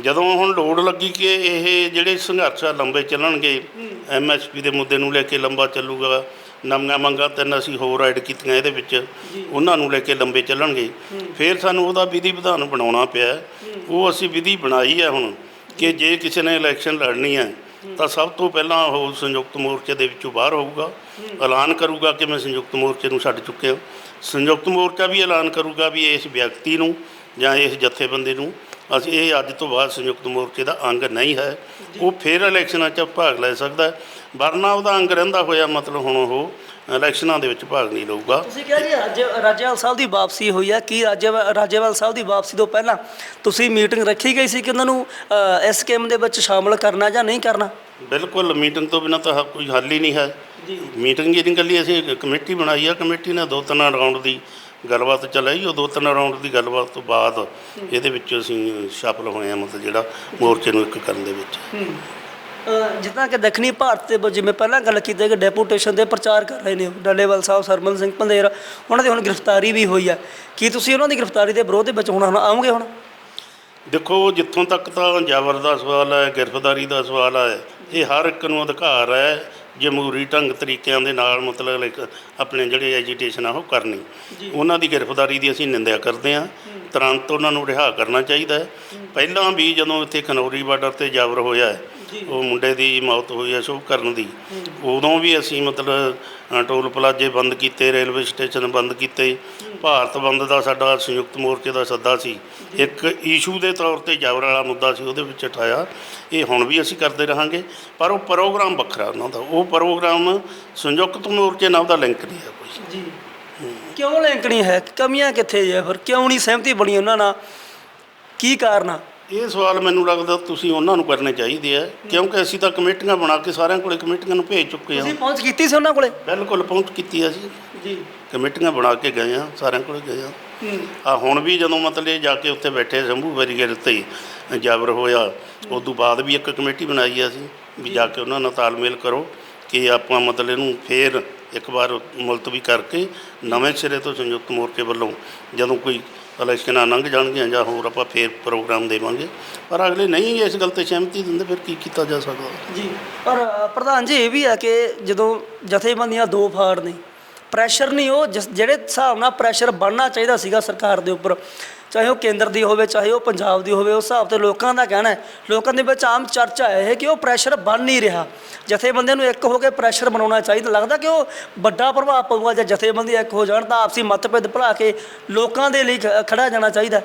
ਜਦੋਂ ਹੁਣ ਲੋੜ ਲੱਗੀ ਕਿ ਇਹ ਜਿਹੜੇ ਸੰਘਰਸ਼ ਆ ਲੰਬੇ ਚੱਲਣਗੇ ਐਮਐਸਪੀ ਦੇ ਮੁੱਦੇ ਨੂੰ ਲੈ ਕੇ ਲੰਬਾ ਚੱਲੂਗਾ ਨਵੀਆਂ ਮੰਗਾਂ ਤਿੰਨ ਅਸੀਂ ਹੋਰ ਐਡ ਕੀਤੀਆਂ ਇਹਦੇ ਵਿੱਚ ਉਹਨਾਂ ਨੂੰ ਲੈ ਕੇ ਲੰਬੇ ਚੱਲਣਗੇ। ਫਿਰ ਸਾਨੂੰ ਉਹਦਾ ਵਿਧੀ ਵਿਧਾਨ ਬਣਾਉਣਾ ਪਿਆ। ਉਹ ਅਸੀਂ ਵਿਧੀ ਬਣਾਈ ਹੈ ਹੁਣ ਕਿ ਜੇ ਕਿਸੇ ਨੇ ਇਲੈਕਸ਼ਨ ਲੜਨੀ ਹੈ। ਤਾਂ ਸਭ ਤੋਂ ਪਹਿਲਾਂ ਉਹ ਸੰਯੁਕਤ ਮੋਰਚੇ ਦੇ ਵਿੱਚੋਂ ਬਾਹਰ ਹੋਊਗਾ। ਐਲਾਨ ਕਰੂਗਾ ਕਿ ਮੈਂ ਸੰਯੁਕਤ ਮੋਰਚੇ ਨੂੰ ਛੱਡ ਚੁੱਕਿਆ। ਸੰਯੁਕਤ ਮੋਰਚਾ ਵੀ ਐਲਾਨ ਕਰੂਗਾ ਵੀ ਇਸ ਵਿਅਕਤੀ ਨੂੰ ਜਾਂ ਇਸ ਜਥੇਬੰਦੀ ਨੂੰ। ਅਸੀਂ ਇਹ ਅੱਜ ਤੋਂ ਬਾਅਦ ਸੰਯੁਕਤ ਮੋਰਚੇ ਦਾ ਅੰਗ ਨਹੀਂ ਹੈ। ਉਹ ਫਿਰ ਇਲੈਕਸ਼ਨਾਂ 'ਚ ਭਾਗ ਲੈ ਸਕਦਾ। ਵਰਨਾ ਉਹਦਾ ਅੰਗ ਰਹਿੰਦਾ ਹੋਇਆ ਮਤਲਬ ਹੁਣ ਉਹ ਇਲੈਕਸ਼ਨਾਂ ਦੇ ਵਿੱਚ ਭਾਗ ਨਹੀਂ ਲਊਗਾ। ਤੁਸੀਂ ਕਿਹਾ ਜੀ ਰਾਜੇ ਰਾਜੇਵਾਲ ਸਾਹਿਬ ਦੀ ਵਾਪਸੀ ਹੋਈ ਹੈ ਕੀ ਰਾਜੇਵਾਲ ਰਾਜੇਵਾਲ ਸਾਹਿਬ ਦੀ ਵਾਪਸੀ ਤੋਂ ਪਹਿਲਾਂ ਤੁਸੀਂ ਮੀਟਿੰਗ ਰੱਖੀ ਗਈ ਸੀ ਕਿ ਉਹਨਾਂ ਨੂੰ ਇਸ ਸਕੀਮ ਦੇ ਵਿੱਚ ਸ਼ਾਮਲ ਕਰਨਾ ਜਾਂ ਨਹੀਂ ਕਰਨਾ? ਬਿਲਕੁਲ ਮੀਟਿੰਗ ਤੋਂ ਬਿਨਾਂ ਤਾਂ ਕੋਈ ਹੱਲ ਹੀ ਨਹੀਂ ਹੈ। ਜੀ। ਮੀਟਿੰਗ ਹੀ ਨਹੀਂ ਕੱਲੀ ਅਸੀਂ ਕਮੇਟੀ ਬਣਾਈ ਆ। ਕਮੇਟੀ ਨੇ ਦੋ ਤਿੰਨ ਰਾਉਂਡ ਦੀ ਗੱਲਬਾਤ ਚਲਾਈ। ਉਹ ਦੋ ਤਿੰਨ ਰਾਉਂਡ ਦੀ ਗੱਲਬਾਤ ਤੋਂ ਬਾਅਦ ਇਹਦੇ ਵਿੱਚ ਅਸੀਂ ਸਫਲ ਹੋਏ ਹਾਂ ਮਤਲਬ ਜਿਹੜਾ ਮੋਰਚੇ ਨੂੰ ਇੱਕ ਕਰਨ ਦੇ ਵਿੱਚ। ਜਿੱਦਾਂ ਕਿ ਦੱਖਣੀ ਭਾਰਤ ਦੇ ਵਿੱਚ ਜਿਵੇਂ ਪਹਿਲਾਂ ਗੱਲ ਕੀਤੀ ਕਿ ਡੈਪੂਟੇਸ਼ਨ ਦੇ ਪ੍ਰਚਾਰ ਕਰ ਰਹੇ ਨੇ ਡੱਲੇਵਾਲ ਸਾਹਿਬ ਸਰਮਨ ਸਿੰਘ ਪੰਧੇਰ ਉਹਨਾਂ ਦੀ ਹੁਣ ਗ੍ਰਿਫਤਾਰੀ ਵੀ ਹੋਈ ਹੈ ਕੀ ਤੁਸੀਂ ਉਹਨਾਂ ਦੀ ਗ੍ਰਿਫਤਾਰੀ ਦੇ ਵਿਰੋਧ ਦੇ ਵਿੱਚ ਹੁਣ ਆਓਗੇ ਹੁਣ? ਦੇਖੋ ਜਿੱਥੋਂ ਤੱਕ ਤਾਂ ਜ਼ਬਰ ਦਾ ਸਵਾਲ ਹੈ ਗ੍ਰਿਫਤਾਰੀ ਦਾ ਸਵਾਲ ਹੈ ਇਹ ਹਰ ਇੱਕ ਨੂੰ ਅਧਿਕਾਰ ਹੈ ਜਮਹੂਰੀ ਢੰਗ ਤਰੀਕਿਆਂ ਦੇ ਨਾਲ ਮਤਲਬ ਆਪਣੇ ਜਿਹੜੇ ਐਜੀਟੇਸ਼ਨ ਆ ਉਹ ਕਰਨੀ। ਉਹਨਾਂ ਦੀ ਗ੍ਰਿਫਤਾਰੀ ਦੀ ਅਸੀਂ ਨਿੰਦਿਆ ਕਰਦੇ ਹਾਂ। ਤੁਰੰਤ ਉਹਨਾਂ ਨੂੰ ਰਿਹਾ ਕਰਨਾ ਚਾਹੀਦਾ ਹੈ। ਪਹਿਲਾਂ ਵੀ ਜਦੋਂ ਇੱਥੇ ਖਨੌਰੀ ਬਾਰਡਰ ਤੇ ਜ਼ਬਰ ਹੋਇਆ ਹੈ ਉਹ ਮੁੰਡੇ ਦੀ ਮੌਤ ਹੋਈ ਹੈ ਸ਼ੁਭ ਕਰਨ ਦੀ। ਉਦੋਂ ਵੀ ਅਸੀਂ ਮਤਲਬ ਟੋਲ ਪਲਾਜੇ ਬੰਦ ਕੀਤੇ ਰੇਲਵੇ ਸਟੇਸ਼ਨ ਬੰਦ ਕੀਤੇ। ਭਾਰਤ ਬੰਦ ਦਾ ਸਾਡਾ ਸੰਯੁਕਤ ਮੋਰਚੇ ਦਾ ਸੱਦਾ ਸੀ। ਇੱਕ ਇਸ਼ੂ ਦੇ ਤੌਰ ਤੇ ਜ਼ਬਰ ਵਾਲਾ ਮੁੱਦਾ ਸੀ ਉਹਦੇ ਵਿੱਚ ਉਠਾਇਆ। ਇਹ ਹੁਣ ਵੀ ਅਸੀਂ ਕਰਦੇ ਰਹਾਂਗੇ। ਪਰ ਉਹ ਪ੍ਰੋਗਰਾਮ ਵੱਖਰਾ ਉਹਨਾਂ ਦਾ। ਉਹ ਪ੍ਰੋਗਰਾਮ ਸੰਯੁਕਤ ਮੋਰਚੇ ਨਾਲ ਉਹਦਾ ਲਿੰਕ ਨਹੀਂ ਹੈ ਕੋਈ। ਜੀ। ਕਿਉਂ ਲਿੰਕ ਨਹੀਂ ਹੈ? ਕਮੀਆਂ ਕਿੱਥੇ ਹੈ ਫਿਰ ਕਿਉਂ ਨਹੀਂ ਸਹਿਮਤੀ ਬਣੀ ਉਹਨਾਂ ਨਾਲ? ਕੀ ਕਾਰਨ ਆ? ਇਹ ਸਵਾਲ ਮੈਨੂੰ ਲੱਗਦਾ ਤੁਸੀਂ ਉਹਨਾਂ ਨੂੰ ਕਰਨੇ ਚਾਹੀਦੇ ਆ ਕਿਉਂਕਿ ਅਸੀਂ ਤਾਂ ਕਮੇਟੀਆਂ ਬਣਾ ਕੇ ਸਾਰਿਆਂ ਕੋਲੇ ਕਮੇਟੀਆਂ ਨੂੰ ਭੇਜ ਚੁੱਕੇ ਹਾਂ। ਤੁਸੀਂ ਪਹੁੰਚ ਕੀਤੀ ਸੀ ਉਹਨਾਂ ਕੋਲੇ? ਬਿਲਕੁਲ ਪਹੁੰਚ ਕੀਤੀ ਆ ਅਸੀਂ। ਜੀ। ਕਮੇਟੀਆਂ ਬਣਾ ਕੇ ਗਏ ਆ ਸਾਰਿਆਂ ਕੋਲੇ ਗਏ ਆ। ਆ ਹੁਣ ਵੀ ਜਦੋਂ ਮਤਲਬ ਇਹ ਜਾ ਕੇ ਉੱਥੇ ਬੈਠੇ ਸ਼ੰਭੂ ਬੈਰੀਗੇਡ ਤੇ ਜਾਬਰ ਹੋਇਆ ਉਸ ਤੋਂ ਬਾਅਦ ਵੀ ਇੱਕ ਕਮੇਟੀ ਬਣਾਈ ਆ ਅਸੀਂ ਵੀ ਜਾ ਕੇ ਉਹਨਾਂ ਨਾਲ ਤਾਲਮੇਲ ਕਰੋ ਕਿ ਆਪਾਂ ਮਤਲਬ ਇਹਨੂੰ ਫੇਰ ਇੱਕ ਵਾਰ ਮੁਲਤਵੀ ਕਰਕੇ ਨਵੇਂ ਸਿਰੇ ਤੋਂ ਸੰਯੁਕਤ ਮੋਰਚੇ ਵੱਲੋਂ ਜਦੋਂ ਕੋਈ ਇਲੈਕਸ਼ਨਾਂ ਲੰਘ ਜਾਣਗੀਆਂ ਜਾਂ ਹੋਰ ਆਪਾਂ ਫੇਰ ਪ੍ਰੋਗਰਾਮ ਦੇਵਾਂਗੇ। ਪਰ ਅਗਲੇ ਨਹੀਂ ਇਸ ਗੱਲ ਤੇ ਸਹਿਮਤੀ ਦਿੰਦੇ, ਫਿਰ ਕੀ ਕੀਤਾ ਜਾ ਸਕਦਾ? ਜੀ, ਪਰ ਪ੍ਰਧਾਨ ਜੀ, ਇਹ ਵੀ ਆ ਕਿ ਜਦੋਂ ਜਥੇਬੰਦੀਆਂ ਦੋ ਫਾੜ ਨੇ, ਪ੍ਰੈਸ਼ਰ ਨਹੀਂ ਉਹ, ਜਿਸ- ਜਿਹੜੇ ਹਿਸਾਬ ਨਾਲ ਪ੍ਰੈਸ਼ਰ ਬਣਨਾ ਚਾਹੀਦਾ ਸੀਗਾ ਸਰਕਾਰ ਦੇ ਉੱਪਰ ਚਾਹੇ ਉਹ ਕੇਂਦਰ ਦੀ ਹੋਵੇ, ਚਾਹੇ ਉਹ ਪੰਜਾਬ ਦੀ ਹੋਵੇ, ਉਸ ਹਿਸਾਬ ਤੇ ਲੋਕਾਂ ਦਾ ਕਹਿਣਾ ਹੈ। ਲੋਕਾਂ ਦੇ ਵਿੱਚ ਆਮ ਚਰਚਾ ਹੈ ਕਿ ਉਹ ਪ੍ਰੈਸ਼ਰ ਬਣ ਨਹੀਂ ਰਿਹਾ। ਜਥੇਬੰਦੀਆਂ ਨੂੰ ਇੱਕ ਹੋ ਕੇ ਪ੍ਰੈਸ਼ਰ ਬਣਾਉਣਾ ਚਾਹੀਦਾ। ਲੱਗਦਾ ਕਿ ਉਹ ਵੱਡਾ ਪ੍ਰਭਾਵ ਪਊਗਾ, ਜੇ ਜਥੇਬੰਦੀ ਇੱਕ ਹੋ ਜਾਣ ਤਾਂ ਆਪਸੀ ਮਤਭੇਦ ਭੁਲਾ ਕੇ ਲੋਕਾਂ ਦੇ ਲਈ ਖ- ਖੜਾ ਜਾਣਾ ਚਾਹੀਦਾ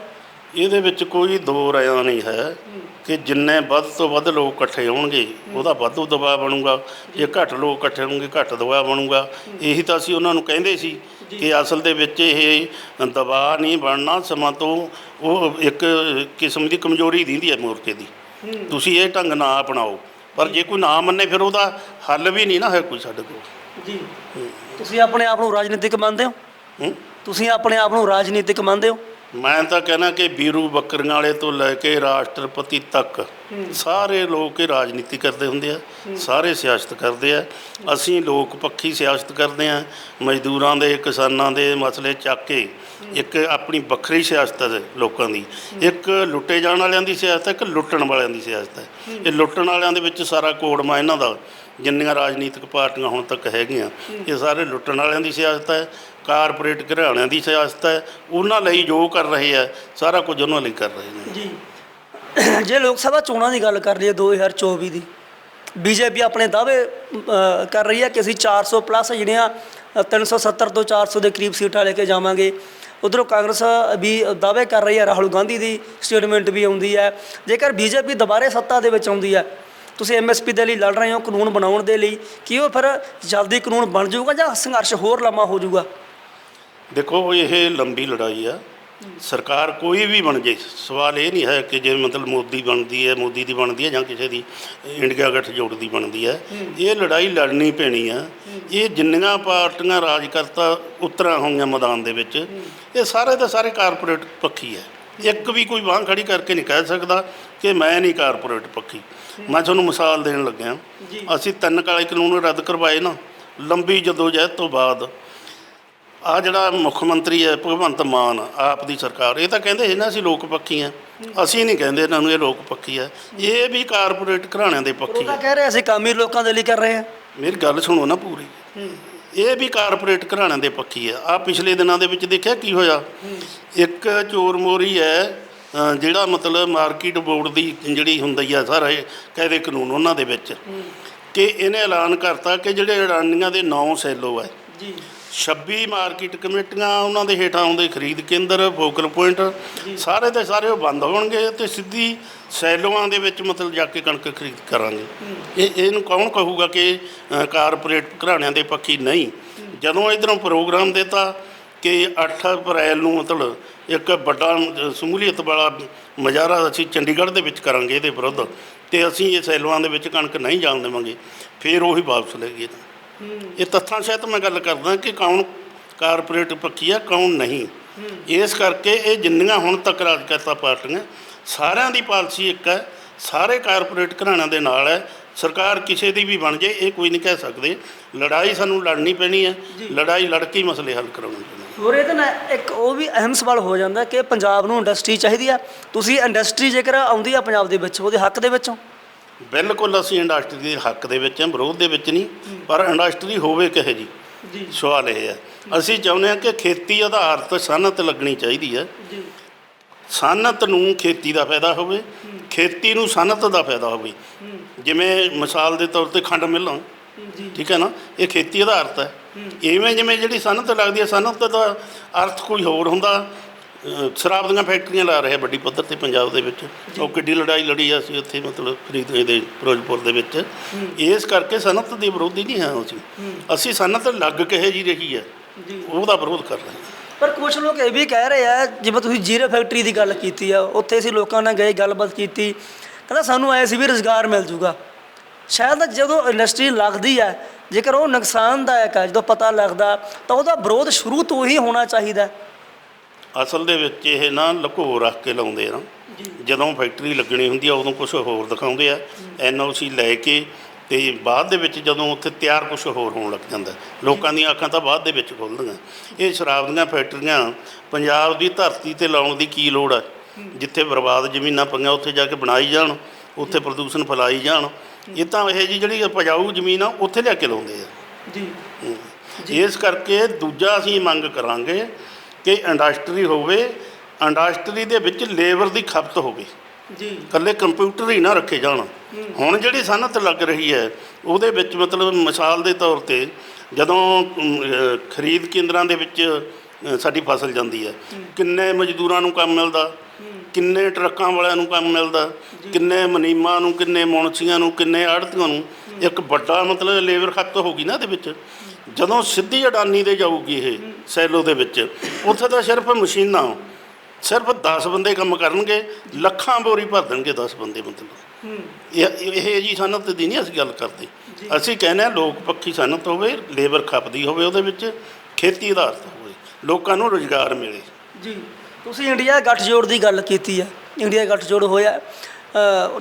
ਇਹਦੇ ਵਿੱਚ ਕੋਈ ਦੋ ਰਾਇਆਂ ਨਹੀਂ ਹੈ ਕਿ ਜਿੰਨੇ ਵੱਧ ਤੋਂ ਵੱਧ ਲੋਕ ਇਕੱਠੇ ਹੋਣਗੇ, ਉਹਦਾ ਵਾਧੂ ਦਬਾਅ ਬਣੂਗਾ। ਜੇ ਘੱਟ ਲੋਕ ਇਕੱਠੇ ਹੋਣਗੇ, ਘੱਟ ਦਬਾਅ ਬਣੂਗਾ। ਇਹੀ ਤਾਂ ਅਸੀਂ ਉਹਨਾਂ ਨੂੰ ਕਹਿੰਦੇ ਸੀ ਕਿ ਅਸਲ ਦੇ ਵਿੱਚ ਇਹ ਦਬਾਅ ਨਹੀਂ ਬਣਨਾ ਸਮਾਂ ਤੋਂ ਉਹ ਇੱਕ ਕਿਸਮ ਦੀ ਕਮਜ਼ੋਰੀ ਦਿੰਦੀ ਹੈ ਮੋਰਚੇ ਦੀ। ਤੁਸੀਂ ਇਹ ਢੰਗ ਨਾ ਅਪਣਾਓ। ਪਰ ਜੇ ਕੋਈ ਨਾ ਮੰਨੇ ਫਿਰ ਉਹਦਾ ਹੱਲ ਵੀ ਨਹੀਂ ਨਾ ਹੈ ਕੋਈ ਸਾਡੇ ਕੋਲ। ਜੀ। ਤੁਸੀਂ ਆਪਣੇ ਆਪ ਨੂੰ ਰਾਜਨੀਤਿਕ ਮੰਨਦੇ ਹੋ? ਹੂੰ। ਤੁਸੀਂ ਆਪਣੇ ਆਪ ਨੂੰ ਰਾਜਨੀਤਿਕ ਮੰਨਦੇ ਹੋ? ਮੈਂ ਤਾਂ ਕਹਿਣਾ ਕਿ ਵੀਰੂ ਬੱਕਰੀਆਂ ਵਾਲੇ ਤੋਂ ਲੈ ਕੇ ਰਾਸ਼ਟਰਪਤੀ ਤੱਕ ਸਾਰੇ ਲੋਕ ਹੀ ਰਾਜਨੀਤੀ ਕਰਦੇ ਹੁੰਦੇ ਆ ਸਾਰੇ ਸਿਆਸਤ ਕਰਦੇ ਆ। ਅਸੀਂ ਲੋਕ ਪੱਖੀ ਸਿਆਸਤ ਕਰਦੇ ਆ ਮਜ਼ਦੂਰਾਂ ਦੇ ਕਿਸਾਨਾਂ ਦੇ ਮਸਲੇ ਚੱਕ ਕੇ ਇੱਕ ਆਪਣੀ ਵੱਖਰੀ ਸਿਆਸਤ ਹੈ ਲੋਕਾਂ ਦੀ। ਇੱਕ ਲੁੱਟੇ ਜਾਣ ਵਾਲਿਆਂ ਦੀ ਸਿਆਸਤ ਹੈ ਇੱਕ ਲੁੱਟਣ ਵਾਲਿਆਂ ਦੀ ਸਿਆਸਤ ਹੈ ਇਹ ਲੁੱਟਣ ਵਾਲਿਆਂ ਦੇ ਵਿੱਚ ਸਾਰਾ ਕੋੜਮਾ ਇਹਨਾਂ ਦਾ ਜਿੰਨੀਆਂ ਰਾਜਨੀਤਿਕ ਪਾਰਟੀਆਂ ਹੁਣ ਤੱਕ ਹੈਗੀਆਂ ਇਹ ਸਾਰੇ ਲੁੱਟਣ ਵਾਲਿਆਂ ਦੀ ਸਿਆਸਤ ਹੈ ਕਾਰਪੋਰੇਟ ਘਰਾਣਿਆਂ ਦੀ ਸਿਆਸਤ ਹੈ ਉਹਨਾਂ ਲਈ ਜੋ ਕਰ ਰਹੇ ਆ ਸਾਰਾ ਕੁਝ ਉਹਨਾਂ ਲਈ ਕਰ ਰਹੇ ਨੇ। ਜੀ। ਜੇ ਲੋਕ ਸਭਾ ਚੋਣਾਂ ਦੀ ਗੱਲ ਕਰ ਲਈਏ 2024 ਦੀ ਬੀਜੇਪੀ ਆਪਣੇ ਦਾਅਵੇ ਕਰ ਰਹੀ ਹੈ ਕਿ ਅਸੀਂ 400 ਪਲੱਸ ਜਿਹੜੀਆਂ ਅ, 370 ਤੋਂ 400 ਦੇ ਕਰੀਬ ਸੀਟਾਂ ਲੈ ਕੇ ਜਾਵਾਂਗੇ। ਉਧਰੋਂ ਕਾਂਗਰਸ ਵੀ ਦਾਅਵੇ ਕਰ ਰਹੀ ਹੈ ਰਾਹੁਲ ਗਾਂਧੀ ਦੀ ਸਟੇਟਮੈਂਟ ਵੀ ਆਉਂਦੀ ਹੈ। ਜੇਕਰ ਬੀਜੇਪੀ ਦੁਬਾਰੇ ਸੱਤਾ ਦੇ ਵਿੱਚ ਆਉਂਦੀ ਹੈ ਤੁਸੀਂ ਐਮਐਸਪੀ ਦੇ ਲਈ ਲੜ ਰਹੇ ਹੋ ਕਾਨੂੰਨ ਬਣਾਉਣ ਦੇ ਲਈ ਕੀ ਉਹ ਫਿਰ ਜਲਦੀ ਕਾਨੂੰਨ ਬਣ ਜਾਊਗਾ ਜਾਂ ਸੰਘਰਸ਼ ਹੋਰ ਲੰਮਾ ਹੋ ਜਾਊਗਾ? ਦੇਖੋ ਇਹ ਲੰਬੀ ਲੜਾਈ ਆ। ਸਰਕਾਰ ਕੋਈ ਵੀ ਬਣ ਜੇ ਸਵਾਲ ਇਹ ਨਹੀਂ ਹੈ ਕਿ ਜੇ ਮਤਲਬ ਮੋਦੀ ਬਣਦੀ ਹੈ ਮੋਦੀ ਦੀ ਬਣਦੀ ਹੈ ਜਾਂ ਕਿਸੇ ਦੀ ਇੰਡੀਆ ਗੱਠਜੋੜ ਦੀ ਬਣਦੀ ਹੈ। ਇਹ ਲੜਾਈ ਲੜਨੀ ਪੈਣੀ ਆ। ਇਹ ਜਿੰਨੀਆਂ ਪਾਰਟੀਆਂ ਰਾਜ ਕਰਤਾ ਉਤਰਾਂ ਹੋਈਆਂ ਮੈਦਾਨ ਦੇ ਵਿੱਚ ਇਹ ਸਾਰੇ ਦੇ ਸਾਰੇ ਕਾਰਪੋਰੇਟ ਪੱਖੀ ਹੈ। ਇੱਕ ਵੀ ਕੋਈ ਬਾਂਹ ਖੜੀ ਕਰਕੇ ਨਹੀਂ ਕਹਿ ਸਕਦਾ ਕਿ ਮੈਂ ਨਹੀਂ ਕਾਰਪੋਰੇਟ ਪੱਖੀ। ਮੈਂ ਤੁਹਾਨੂੰ ਮਿਸਾਲ ਦੇਣ ਲੱਗਿਆ। ਅਸੀਂ ਤਿੰਨ ਕਾਲੇ ਕਾਨੂੰਨ ਰੱਦ ਕਰਵਾਏ ਨਾ ਲੰਬੀ ਜਦੋਜਹਿਦ ਤੋਂ ਬਾਅਦ ਆ ਜਿਹੜਾ ਮੁੱਖ ਮੰਤਰੀ ਹੈ ਭਗਵੰਤ ਮਾਨ ਆਪ ਦੀ ਸਰਕਾਰ ਇਹ ਤਾਂ ਕਹਿੰਦੇ ਸੀ ਨਾ ਅਸੀਂ ਲੋਕ ਪੱਖੀ ਆ ਅਸੀਂ ਨਹੀਂ ਕਹਿੰਦੇ ਇਹਨਾਂ ਨੂੰ ਇਹ ਲੋਕ ਪੱਖੀ ਆ ਇਹ ਵੀ ਕਾਰਪੋਰੇਟ ਘਰਾਣਿਆਂ ਦੇ ਪੱਖੀ ਆ ਕਹਿ ਰਹੇ ਅਸੀਂ ਕਾਮੀ ਲੋਕਾਂ ਦੇ ਲਈ ਕਰ ਰਹੇ ਹਾਂ। ਮੇਰੀ ਗੱਲ ਸੁਣੋ ਨਾ ਪੂਰੀ। ਇਹ ਵੀ ਕਾਰਪੋਰੇਟ ਘਰਾਣਿਆਂ ਦੇ ਪੱਖੀ ਆ ਆ ਪਿਛਲੇ ਦਿਨਾਂ ਦੇ ਵਿੱਚ ਦੇਖਿਆ ਕੀ ਹੋਇਆ? ਇੱਕ ਚੋਰ ਮੋਰੀ ਹੈ ਜਿਹੜਾ ਮਤਲਬ ਮਾਰਕੀਟ ਬੋਰਡ ਦੀ ਜਿਹੜੀ ਹੁੰਦੀ ਆ ਸਾਰਾ ਇਹ ਕਾਇਦੇ ਕਾਨੂੰਨ ਉਹਨਾਂ ਦੇ ਵਿੱਚ ਕਿ ਇਹਨੇ ਐਲਾਨ ਕਰਤਾ ਕਿ ਜਿਹੜੇ ਅਡਾਨੀਆਂ ਦੇ 9 ਸੈਲੋ ਹੈ। ਜੀ। 26 ਮਾਰਕੀਟ ਕਮੇਟੀਆਂ ਉਹਨਾਂ ਦੇ ਹੇਠਾਂ ਆਉਂਦੇ ਖਰੀਦ ਕੇਂਦਰ ਫੋਕਲ ਪੁਆਇੰਟ ਸਾਰੇ ਦੇ ਸਾਰੇ ਉਹ ਬੰਦ ਹੋਣਗੇ ਤੇ ਸਿੱਧੀ ਸੈਲੋਆਂ ਦੇ ਵਿੱਚ ਮਤਲਬ ਜਾ ਕੇ ਕਣਕ ਖਰੀਦ ਕਰਾਂਗੇ। ਇਹ ਇਹਨੂੰ ਕੌਣ ਕਹੂਗਾ ਕਿ ਕਾਰਪੋਰੇਟ ਘਰਾਣਿਆਂ ਦੇ ਪੱਖੀ ਨਹੀਂ। ਜਦੋਂ ਇਧਰੋਂ ਪ੍ਰੋਗਰਾਮ ਦਿੱਤਾ ਕਿ 8 ਅਪ੍ਰੈਲ ਨੂੰ ਮਤਲਬ ਇੱਕ ਵੱਡਾ ਸ਼ਮੂਲੀਅਤ ਵਾਲਾ ਮੁਜ਼ਾਹਰਾ ਅਸੀਂ ਚੰਡੀਗੜ੍ਹ ਦੇ ਵਿੱਚ ਕਰਾਂਗੇ ਇਹਦੇ ਵਿਰੁੱਧ ਤੇ ਅਸੀਂ ਇਹ ਸੈਲੋਆਂ ਦੇ ਵਿੱਚ ਕਣਕ ਨਹੀਂ ਜਾਣ ਦੇਵਾਂਗੇ ਫਿਰ ਉਹੀ ਵਾਪਸ ਲੈ ਗਏ। ਇਹ ਤੱਥਾਂ ਸਹਿਤ ਮੈਂ ਗੱਲ ਕਰਦਾ ਕਿ ਕੌਣ ਕਾਰਪੋਰੇਟ ਪੱਖੀ ਆ ਕੌਣ ਨਹੀਂ। ਇਸ ਕਰਕੇ ਇਹ ਜਿੰਨੀਆਂ ਹੁਣ ਤੱਕ ਰਾਜਕਰਤਾ ਪਾਰਟੀਆਂ ਸਾਰਿਆਂ ਦੀ ਪਾਲਿਸੀ ਇੱਕ ਹੈ ਸਾਰੇ ਕਾਰਪੋਰੇਟ ਘਰਾਣਿਆਂ ਦੇ ਨਾਲ ਹੈ ਸਰਕਾਰ ਕਿਸੇ ਦੀ ਵੀ ਬਣ ਜੇ ਇਹ ਕੋਈ ਨਹੀਂ ਕਹਿ ਸਕਦੇ। ਲੜਾਈ ਸਾਨੂੰ ਲੜਨੀ ਪੈਣੀ ਹੈ ਲੜਾਈ ਲੜ ਕੇ ਹੀ ਮਸਲੇ ਹੱਲ ਕਰਾਉਣੇ ਪੈਣੇ। ਹੋਰ ਇਹਦੇ ਨਾਲ ਇੱਕ ਉਹ ਵੀ ਅਹਿਮ ਸਵਾਲ ਹੋ ਜਾਂਦਾ ਕਿ ਪੰਜਾਬ ਨੂੰ ਇੰਡਸਟਰੀ ਚਾਹੀਦੀ ਆ। ਤੁਸੀਂ ਇੰਡਸਟਰੀ ਜੇਕਰ ਆਉਂਦੀ ਆ ਪੰਜਾਬ ਦੇ ਵਿੱਚ ਉਹਦੇ ਹੱਕ ਦੇ ਵਿੱਚੋਂ। ਬਿਲਕੁਲ ਅਸੀਂ ਇੰਡਸਟਰੀ ਦੇ ਹੱਕ ਦੇ ਵਿੱਚ ਹਾਂ ਵਿਰੋਧ ਦੇ ਵਿੱਚ ਨਹੀਂ ਪਰ ਇੰਡਸਟਰੀ ਹੋਵੇ ਕਿਹੇ ਜੀ ਜੀ। ਸਵਾਲ ਇਹ ਹੈ। ਅਸੀਂ ਚਾਹੁੰਦੇ ਹਾਂ ਕਿ ਖੇਤੀ ਆਧਾਰਿਤ ਸਨਅਤ ਲੱਗਣੀ ਚਾਹੀਦੀ ਹੈ। ਜੀ। ਸਨਅਤ ਨੂੰ ਖੇਤੀ ਦਾ ਫਾਇਦਾ ਹੋਵੇ ਖੇਤੀ ਨੂੰ ਸਨਅਤ ਦਾ ਫਾਇਦਾ ਹੋਵੇ। ਜਿਵੇਂ ਮਿਸਾਲ ਦੇ ਤੌਰ ਤੇ ਖੰਡ ਮਿੱਲਾਂ ਜੀ। ਠੀਕ ਹੈ ਨਾ? ਇਹ ਖੇਤੀ ਆਧਾਰਿਤ ਹੈ। ਇਵੇਂ ਜਿਵੇਂ ਜਿਹੜੀ ਸਨਅਤ ਲੱਗਦੀ ਹੈ ਸਨਅਤ ਦਾ ਅਰਥ ਕੋਈ ਹੋਰ ਹੁੰਦਾ। ਸ਼ਰਾਬ ਦੀਆਂ ਫੈਕਟਰੀਆਂ ਲਾ ਰਹੇ ਵੱਡੀ ਪੱਧਰ ਤੇ ਪੰਜਾਬ ਦੇ ਵਿੱਚ। ਉਹ ਕਿੱਡੀ ਲੜਾਈ ਲੜੀ ਆ ਅਸੀਂ ਉੱਥੇ ਮਤਲਬ ਫਰੀਦ ਦੇ ਫਿਰੋਜ਼ਪੁਰ ਦੇ ਵਿੱਚ। ਇਸ ਕਰਕੇ ਸਨਅਤ ਦੇ ਵਿਰੋਧੀ ਨਹੀਂ ਹਾਂ ਅਸੀਂ। ਅਸੀਂ ਸਨਅਤ ਲੱਗ ਕਹੇ ਜੀ ਰਹੀ ਹੈ ਉਹਦਾ ਵਿਰੋਧ ਕਰ ਰਹੇ ਹਾਂ। ਪਰ ਕੁਝ ਲੋਕ ਇਹ ਵੀ ਕਹਿ ਰਹੇ ਆ ਜਿਵੇਂ ਤੁਸੀਂ ਜੀਰੇ ਫੈਕਟਰੀ ਦੀ ਗੱਲ ਕੀਤੀ ਆ ਉੱਥੇ ਅਸੀਂ ਲੋਕਾਂ ਨਾਲ ਗਏ ਗੱਲਬਾਤ ਕੀਤੀ। ਕਹਿੰਦਾ ਸਾਨੂੰ ਐ ਸੀ ਵੀ ਰੋਜ਼ਗਾਰ ਮਿਲ ਜੂਗਾ। ਸ਼ਾਇਦ ਜਦੋਂ ਇੰਡਸਟਰੀ ਲੱਗਦੀ ਹੈ ਜੇਕਰ ਉਹ ਨੁਕਸਾਨਦਾਇਕ ਹੈ ਜਦੋਂ ਪਤਾ ਲੱਗਦਾ ਤਾਂ ਉਹਦਾ ਵਿਰੋਧ ਸ਼ੁਰੂ ਤੋਂ ਹੀ ਹੋਣਾ ਚਾਹੀਦਾ। ਅਸਲ ਦੇ ਵਿੱਚ ਇਹ ਨਾ ਲੁਕੋ ਰੱਖ ਕੇ ਲਾਉਂਦੇ ਆ ਜਦੋਂ ਫੈਕਟਰੀ ਲੱਗਣੀ ਹੁੰਦੀ ਆ ਉਦੋਂ ਕੁਝ ਹੋਰ ਦਿਖਾਉਂਦੇ ਆ। ਐਨਓਸੀ ਲੈ ਕੇ ਤੇ ਬਾਅਦ ਦੇ ਵਿੱਚ ਜਦੋਂ ਉੱਥੇ ਤਿਆਰ ਕੁਝ ਹੋਰ ਹੋਣ ਲੱਗ ਜਾਂਦਾ। ਲੋਕਾਂ ਦੀਆਂ ਅੱਖਾਂ ਤਾਂ ਬਾਅਦ ਦੇ ਵਿੱਚ ਖੁੱਲਦੀਆਂ ਇਹ ਸ਼ਰਾਬ ਦੀਆਂ ਫੈਕਟਰੀਆਂ ਪੰਜਾਬ ਦੀ ਧਰਤੀ ਤੇ ਲਾਉਣ ਦੀ ਕੀ ਲੋੜ ਹੈ। ਜਿੱਥੇ ਬਰਬਾਦ ਜ਼ਮੀਨਾਂ ਪਈਆਂ ਉੱਥੇ ਜਾ ਕੇ ਬਣਾਈ ਜਾਣ ਉੱਥੇ ਪ੍ਰਦੂਸ਼ਣ ਫੈਲਾਈ ਜਾਣ। ਇਹ ਤਾਂ ਇਹ ਜੀ ਜਿਹੜੀ ਉਪਜਾਊ ਜ਼ਮੀਨ ਆ ਉੱਥੇ ਲਿਆ ਕੇ ਲਾਉਂਦੇ ਆ। ਜੀ। ਇਸ ਕਰਕੇ ਦੂਜਾ ਅਸੀਂ ਮੰਗ ਕਰਾਂਗੇ ਕਿ ਇੰਡਸਟਰੀ ਹੋਵੇ ਇੰਡਸਟਰੀ ਦੇ ਵਿੱਚ ਲੇਬਰ ਦੀ ਖਪਤ ਹੋਵੇ। ਜੀ। ਇਕੱਲੇ ਕੰਪਿਊਟਰ ਹੀ ਨਾ ਰੱਖੇ ਜਾਣ। ਹੁਣ ਜਿਹੜੀ ਸਨਅਤ ਲੱਗ ਰਹੀ ਹੈ ਉਹਦੇ ਵਿੱਚ ਮਤਲਬ ਮਿਸਾਲ ਦੇ ਤੌਰ ਤੇ ਜਦੋਂ ਖਰੀਦ ਕੇਂਦਰਾਂ ਦੇ ਵਿੱਚ ਸਾਡੀ ਫਸਲ ਜਾਂਦੀ ਹੈ ਕਿੰਨੇ ਮਜ਼ਦੂਰਾਂ ਨੂੰ ਕੰਮ ਮਿਲਦਾ ਕਿੰਨੇ ਟਰੱਕਾਂ ਵਾਲਿਆਂ ਨੂੰ ਕੰਮ ਮਿਲਦਾ ਕਿੰਨੇ ਮਨੀਮਾਂ ਨੂੰ ਕਿੰਨੇ ਮੁਨਸ਼ੀਆਂ ਨੂੰ ਕਿੰਨੇ ਆੜਤੀਆਂ ਨੂੰ ਇੱਕ ਵੱਡਾ ਮਤਲਬ ਲੇਬਰ ਖਪਤ ਹੋਗੀ ਨਾ ਇਹਦੇ ਵਿੱਚ। ਜਦੋਂ ਸਿੱਧੀ ਅਡਾਨੀ ਦੇ ਜਾਊਗੀ ਇਹ ਸੈਲੋ ਦੇ ਵਿੱਚ ਉੱਥੇ ਤਾਂ ਸਿਰਫ ਮਸ਼ੀਨਾਂ ਸਿਰਫ 10 ਬੰਦੇ ਕੰਮ ਕਰਨਗੇ ਲੱਖਾਂ ਬੋਰੀ ਭਰ ਦੇਣਗੇ 10 ਬੰਦੇ ਮਤਲਬ। ਇਹ ਇਹ ਜੀ ਸਨਅਤ ਦੀ ਨਹੀਂ ਅਸੀਂ ਗੱਲ ਕਰਦੇ। ਅਸੀਂ ਕਹਿੰਦੇ ਲੋਕ ਪੱਖੀ ਸਨਅਤ ਹੋਵੇ ਲੇਬਰ ਖਪਦੀ ਹੋਵੇ ਉਹਦੇ ਵਿੱਚ ਖੇਤੀ ਆਧਾਰਿਤ ਹੋਵੇ ਲੋਕਾਂ ਨੂੰ ਰੁਜ਼ਗਾਰ ਮਿਲੇ। ਜੀ। ਤੁਸੀਂ ਇੰਡੀਆ ਗੱਠਜੋੜ ਦੀ ਗੱਲ ਕੀਤੀ ਹੈ ਇੰਡੀਆ ਗੱਠਜੋੜ ਹੋਇਆ।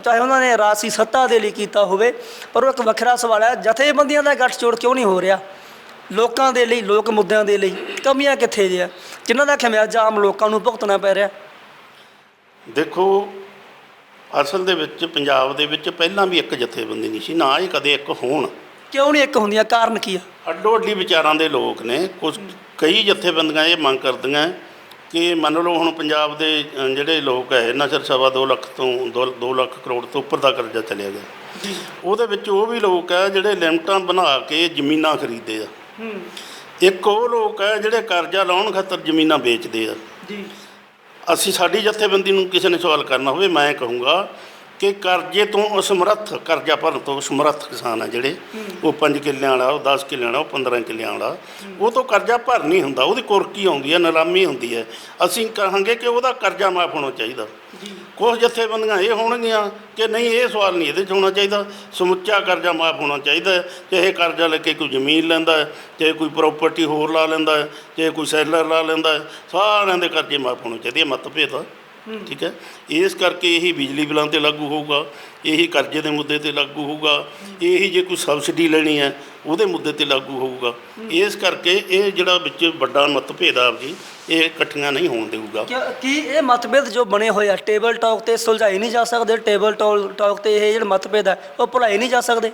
ਚਾਹੇ ਉਹਨਾਂ ਨੇ ਰਾਸੀ ਸੱਤਾ ਦੇ ਲਈ ਕੀਤਾ ਹੋਵੇ ਪਰ ਉਹ ਇੱਕ ਵੱਖਰਾ ਸਵਾਲ ਹੈ ਜਥੇਬੰਦੀਆਂ ਦਾ ਗੱਠਜੋੜ ਕਿਉਂ ਨਹੀਂ ਹੋ ਰਿਹਾ? ਲੋਕਾਂ ਦੇ ਲਈ ਲੋਕ ਮੁੱਦਿਆਂ ਦੇ ਲਈ ਕਮੀਆਂ ਕਿੱਥੇ ਜੇ ਆ? ਜਿਨ੍ਹਾਂ ਦਾ ਖਮਿਆਜਾ ਆਮ ਲੋਕਾਂ ਨੂੰ ਭੁਗਤਣਾ ਪੈ ਰਿਹਾ। ਦੇਖੋ ਅਸਲ ਦੇ ਵਿੱਚ ਪੰਜਾਬ ਦੇ ਵਿੱਚ ਪਹਿਲਾਂ ਵੀ ਇੱਕ ਜਥੇਬੰਦੀ ਨਹੀਂ ਸੀ ਨਾ ਹੀ ਕਦੇ ਇੱਕ ਹੋਣ। ਕਿਉਂ ਨਹੀਂ ਇੱਕ ਹੁੰਦੀਆਂ? ਕਾਰਨ ਕੀ ਆ? ਅੱਡੋ ਅੱਡੀ ਵਿਚਾਰਾਂ ਦੇ ਲੋਕ ਨੇ। ਕੁਝ ਕਈ ਜਥੇਬੰਦੀਆਂ ਇਹ ਮੰਗ ਕਰਦੀਆਂ ਕਿ ਮੰਨ ਲਓ ਹੁਣ ਪੰਜਾਬ ਦੇ ਜਿਹੜੇ ਲੋਕ ਹੈ ਇਹਨਾਂ ਸਿਰ ਸਵਾ ਦੋ ਲੱਖ ਤੋਂ 2 ਲੱਖ ਕਰੋੜ ਤੋਂ ਉੱਪਰ ਦਾ ਕਰਜ਼ਾ ਚਲਿਆ ਗਿਆ। ਉਹਦੇ ਵਿੱਚ ਉਹ ਵੀ ਲੋਕ ਹੈ ਜਿਹੜੇ ਲਿਮਟਾਂ ਬਣਾ ਕੇ ਜ਼ਮੀਨਾਂ ਖਰੀਦਦੇ ਆ। ਇੱਕ ਉਹ ਲੋਕ ਹੈ ਜਿਹੜੇ ਕਰਜ਼ਾ ਲਾਉਣ ਖਾਤਰ ਜ਼ਮੀਨਾਂ ਵੇਚਦੇ ਆ। ਜੀ। ਅਸੀਂ ਸਾਡੀ ਜਥੇਬੰਦੀ ਨੂੰ ਕਿਸੇ ਨੇ ਸਵਾਲ ਕਰਨਾ ਹੋਵੇ ਮੈਂ ਕਹੂੰਗਾ ਕਿ ਕਰਜ਼ੇ ਤੋਂ ਅਸਮਰੱਥ ਕਰਜ਼ਾ ਭਰਨ ਤੋਂ ਅਸਮਰੱਥ ਕਿਸਾਨ ਆ ਜਿਹੜੇ ਉਹ 5 ਕਿੱਲਿਆਂ ਵਾਲਾ ਉਹ 10 ਕਿੱਲਿਆਂ ਵਾਲਾ ਉਹ 15 ਕਿੱਲਿਆਂ ਵਾਲਾ ਉਹ ਤੋਂ ਕਰਜ਼ਾ ਭਰ ਨਹੀਂ ਹੁੰਦਾ ਉਹਦੀ ਕੁਰਕੀ ਆਉਂਦੀ ਹੈ ਨਿਲਾਮੀ ਹੁੰਦੀ ਹੈ ਅਸੀਂ ਕਹਾਂਗੇ ਕਿ ਉਹਦਾ ਕਰਜ਼ਾ ਮਾਫ ਹੋਣਾ ਚਾਹੀਦਾ। ਕੁਝ ਜਥੇਬੰਦੀਆਂ ਇਹ ਹੋਣਗੀਆਂ ਕਿ ਨਹੀਂ ਇਹ ਸਵਾਲ ਨਹੀਂ ਇਹਦੇ 'ਚ ਹੋਣਾ ਚਾਹੀਦਾ। ਸਮੁੱਚਾ ਕਰਜ਼ਾ ਮਾਫ ਹੋਣਾ ਚਾਹੀਦਾ। ਚਾਹੇ ਕਰਜ਼ਾ ਲੈ ਕੇ ਕੋਈ ਜ਼ਮੀਨ ਲੈਂਦਾ ਹੈ ਚਾਹੇ ਕੋਈ ਪ੍ਰਾਪਰਟੀ ਹੋਰ ਲਾ ਲੈਂਦਾ ਹੈ ਚਾਹੇ ਕੋਈ ਸੈਲਰ ਲਾ ਲੈਂਦਾ ਹੈ ਸਾਰਿਆਂ ਦੇ ਕਰਜ਼ੇ ਮਾਫ ਹੋਣੇ ਚਾਹੀਦੇ ਮਤਭੇਦ ਆ। ਠੀਕ ਹੈ? ਇਸ ਕਰਕੇ ਇਹੀ ਬਿਜਲੀ ਬਿਲਾਂ ਤੇ ਲਾਗੂ ਹੋਊਗਾ ਇਹੀ ਕਰਜ਼ੇ ਦੇ ਮੁੱਦੇ ਤੇ ਲਾਗੂ ਹੋਊਗਾ ਇਹੀ ਜੇ ਕੋਈ ਸਬਸਿਡੀ ਲੈਣੀ ਹੈ ਉਹਦੇ ਮੁੱਦੇ ਤੇ ਲਾਗੂ ਹੋਊਗਾ। ਇਸ ਕਰਕੇ ਇਹ ਜਿਹੜਾ ਵਿੱਚ ਵੱਡਾ ਮਤਭੇਦ ਆ ਜੀ ਇਹ ਇਕੱਠੀਆਂ ਨਹੀਂ ਹੋਣ ਦੇਊਗਾ। ਕੀ ਇਹ ਮਤਭੇਦ ਜੋ ਬਣੇ ਹੋਏ ਆ ਟੇਬਲ ਟਾਕ ਤੇ ਸੁਲਝਾਏ ਨਹੀਂ ਜਾ ਸਕਦੇ ਟੇਬਲ ਟਾਕ ਤੇ ਇਹ ਜਿਹੜੇ ਮਤਭੇਦ ਆ ਉਹ ਭੁਲਾਏ ਨਹੀਂ ਜਾ ਸਕਦੇ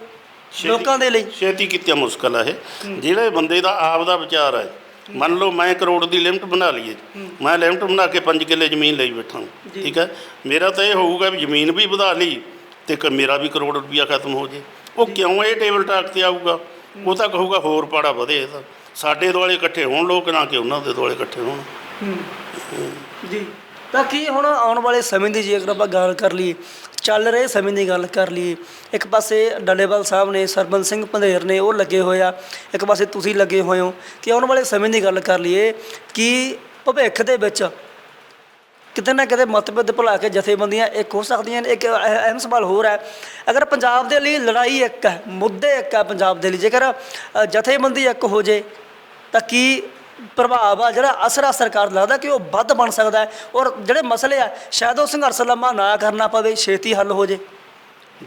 ਲੋਕਾਂ ਦੇ ਲਈ? ਛੇਤੀ ਕੀਤਾ ਮੁਸ਼ਕਲ ਹੈ। ਇਹ ਜਿਹੜੇ ਬੰਦੇ ਦਾ ਆਪ ਦਾ ਵਿਚਾਰ ਹੈ ਮੰਨ ਲਓ ਮੈਂ ਕਰੋੜ ਦੀ ਲਿਮਟ ਬਣਾ ਲਈਏ। ਮੈਂ ਲਿਮਟ ਬਣਾ ਕੇ 5 ਕਿੱਲੇ ਜ਼ਮੀਨ ਲਈ ਬੈਠਾ। ਠੀਕ ਹੈ? ਮੇਰਾ ਤਾਂ ਇਹ ਹੋਊਗਾ ਵੀ ਜ਼ਮੀਨ ਵੀ ਵਧਾ ਲਈ ਤੇ ਕ- ਮੇਰਾ ਵੀ ਕਰੋੜ ਰੁਪਈਆ ਖਤਮ ਹੋ ਜੇ। ਉਹ ਕਿਉਂ ਇਹ ਟੇਬਲ ਟਾਕ ਤੇ ਆਊਗਾ? ਉਹ ਤਾਂ ਕਹੂਗਾ ਹੋਰ ਪਾੜਾ ਵਧੇ ਇਹਦਾ ਸਾਡੇ ਦੁਆਲੇ ਇਕੱਠੇ ਹੋਣ ਲੋਕ ਨਾ ਕਿ ਉਹਨਾਂ ਦੇ ਦੁਆਲੇ ਇਕੱਠੇ ਹੋਣ। ਜੀ। ਤਾਂ ਕੀ ਹੁਣ ਆਉਣ ਵਾਲੇ ਸਮੇਂ ਦੀ ਜੇਕਰ ਆਪਾਂ ਗੱਲ ਕਰ ਲਈਏ ਚੱਲ ਰਹੇ ਸਮੇਂ ਦੀ ਗੱਲ ਕਰ ਲਈਏ। ਇੱਕ ਪਾਸੇ ਡੱਲੇਵਾਲ ਸਾਹਿਬ ਨੇ, ਸਰਬੰਸ ਸਿੰਘ ਪੰਧੇਰ ਨੇ ਉਹ ਲੱਗੇ ਹੋਏ ਆ। ਇੱਕ ਪਾਸੇ ਤੁਸੀਂ ਲੱਗੇ ਹੋਏ ਹੋ। ਕਿ ਆਉਣ ਵਾਲੇ ਸਮੇਂ ਦੀ ਗੱਲ ਕਰ ਲਈਏ ਕਿ ਭਵਿੱਖ ਦੇ ਵਿੱਚ ਕਿਤੇ ਨਾ ਕਿਤੇ ਮਤਭੇਦ ਭੁਲਾ ਕੇ ਜਥੇਬੰਦੀਆਂ ਇੱਕ ਹੋ ਸਕਦੀਆਂ ਨੇ। ਇੱਕ ਅਹਿਮ ਸਵਾਲ ਹੋਰ ਹੈ। ਅਗਰ ਪੰਜਾਬ ਦੇ ਲਈ ਲੜਾਈ ਇੱਕ ਹੈ, ਮੁੱਦੇ ਇੱਕ ਹੈ ਪੰਜਾਬ ਦੇ ਲਈ। ਜੇਕਰ ਜਥੇਬੰਦੀ ਇੱਕ ਹੋ ਜੇ, ਤਾਂ ਕੀ ਪ੍ਰਭਾਵ ਆ ਜਿਹੜਾ ਅਸਰ ਆ ਸਰਕਾਰ ਲੱਗਦਾ ਕਿ ਉਹ ਵੱਧ ਬਣ ਸਕਦਾ ਹੈ। ਔਰ ਜਿਹੜੇ ਮਸਲੇ ਆ ਸ਼ਾਇਦ ਉਹ ਸੰਘਰਸ਼ ਲੰਮਾ ਨਾ ਕਰਨਾ ਪਵੇ ਛੇਤੀ ਹੱਲ ਹੋ ਜੇ।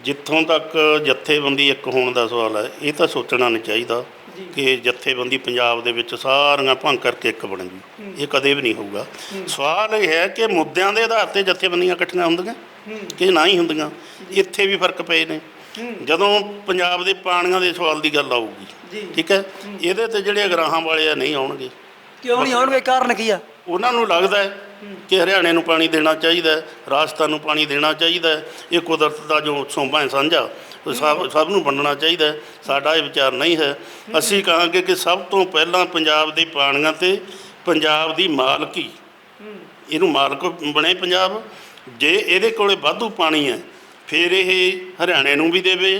ਜਿੱਥੋਂ ਤੱਕ ਜਥੇਬੰਦੀ ਇੱਕ ਹੋਣ ਦਾ ਸਵਾਲ ਹੈ ਇਹ ਤਾਂ ਸੋਚਣਾ ਨਹੀਂ ਚਾਹੀਦਾ ਕਿ ਜਥੇਬੰਦੀ ਪੰਜਾਬ ਦੇ ਵਿੱਚ ਸਾਰੀਆਂ ਭੰਗ ਕਰਕੇ ਇੱਕ ਬਣ ਗਈ ਇਹ ਕਦੇ ਵੀ ਨਹੀਂ ਹੋਊਗਾ। ਸਵਾਲ ਇਹ ਹੈ ਕਿ ਮੁੱਦਿਆਂ ਦੇ ਆਧਾਰ ਤੇ ਜਥੇਬੰਦੀਆਂ ਇਕੱਠੀਆਂ ਹੁੰਦੀਆਂ ਕਿ ਨਾ ਹੀ ਹੁੰਦੀਆਂ? ਇੱਥੇ ਵੀ ਫ਼ਰਕ ਪਏ ਨੇ। ਜਦੋਂ ਪੰਜਾਬ ਦੇ ਪਾਣੀਆਂ ਦੇ ਸਵਾਲ ਦੀ ਗੱਲ ਆਊਗੀ। ਠੀਕ ਹੈ। ਇਹਦੇ ਤੇ ਜਿਹੜੇ ਅਗਰਾਹਾਂ ਵਾਲੇ ਆ ਨਹੀਂ ਆਉਣਗੇ। ਕਿਉਂ ਨਹੀਂ ਆਉਣਗੇ? ਕਾਰਨ ਕੀ ਆ? ਉਹਨਾਂ ਨੂੰ ਲੱਗਦਾ ਹੈ ਕਿ ਹਰਿਆਣੇ ਨੂੰ ਪਾਣੀ ਦੇਣਾ ਚਾਹੀਦਾ ਹੈ, ਰਾਜਸਥਾਨ ਨੂੰ ਪਾਣੀ ਦੇਣਾ ਚਾਹੀਦਾ ਹੈ, ਇਹ ਕੁਦਰਤ ਦਾ ਜੋ ਸੋਮਾ ਹੈ ਸਾਂਝਾ, ਉਹ ਸਭ ਸਭ ਨੂੰ ਵੰਡਣਾ ਚਾਹੀਦਾ ਹੈ। ਸਾਡਾ ਇਹ ਵਿਚਾਰ ਨਹੀਂ ਹੈ। ਅਸੀਂ ਕਹਾਂਗੇ ਕਿ ਸਭ ਤੋਂ ਪਹਿਲਾਂ ਪੰਜਾਬ ਦੇ ਪਾਣੀਆਂ ਤੇ ਪੰਜਾਬ ਦੀ ਮਾਲਕੀ, ਇਹਨੂੰ ਮਾਲਕ ਬਣੇ ਪੰਜਾਬ। ਜੇ ਇਹਦੇ ਕੋਲੇ ਵਾਧੂ ਪਾਣੀ ਹੈ, ਫਿਰ ਇਹ ਹਰਿਆਣੇ ਨੂੰ ਵੀ ਦੇਵੇ,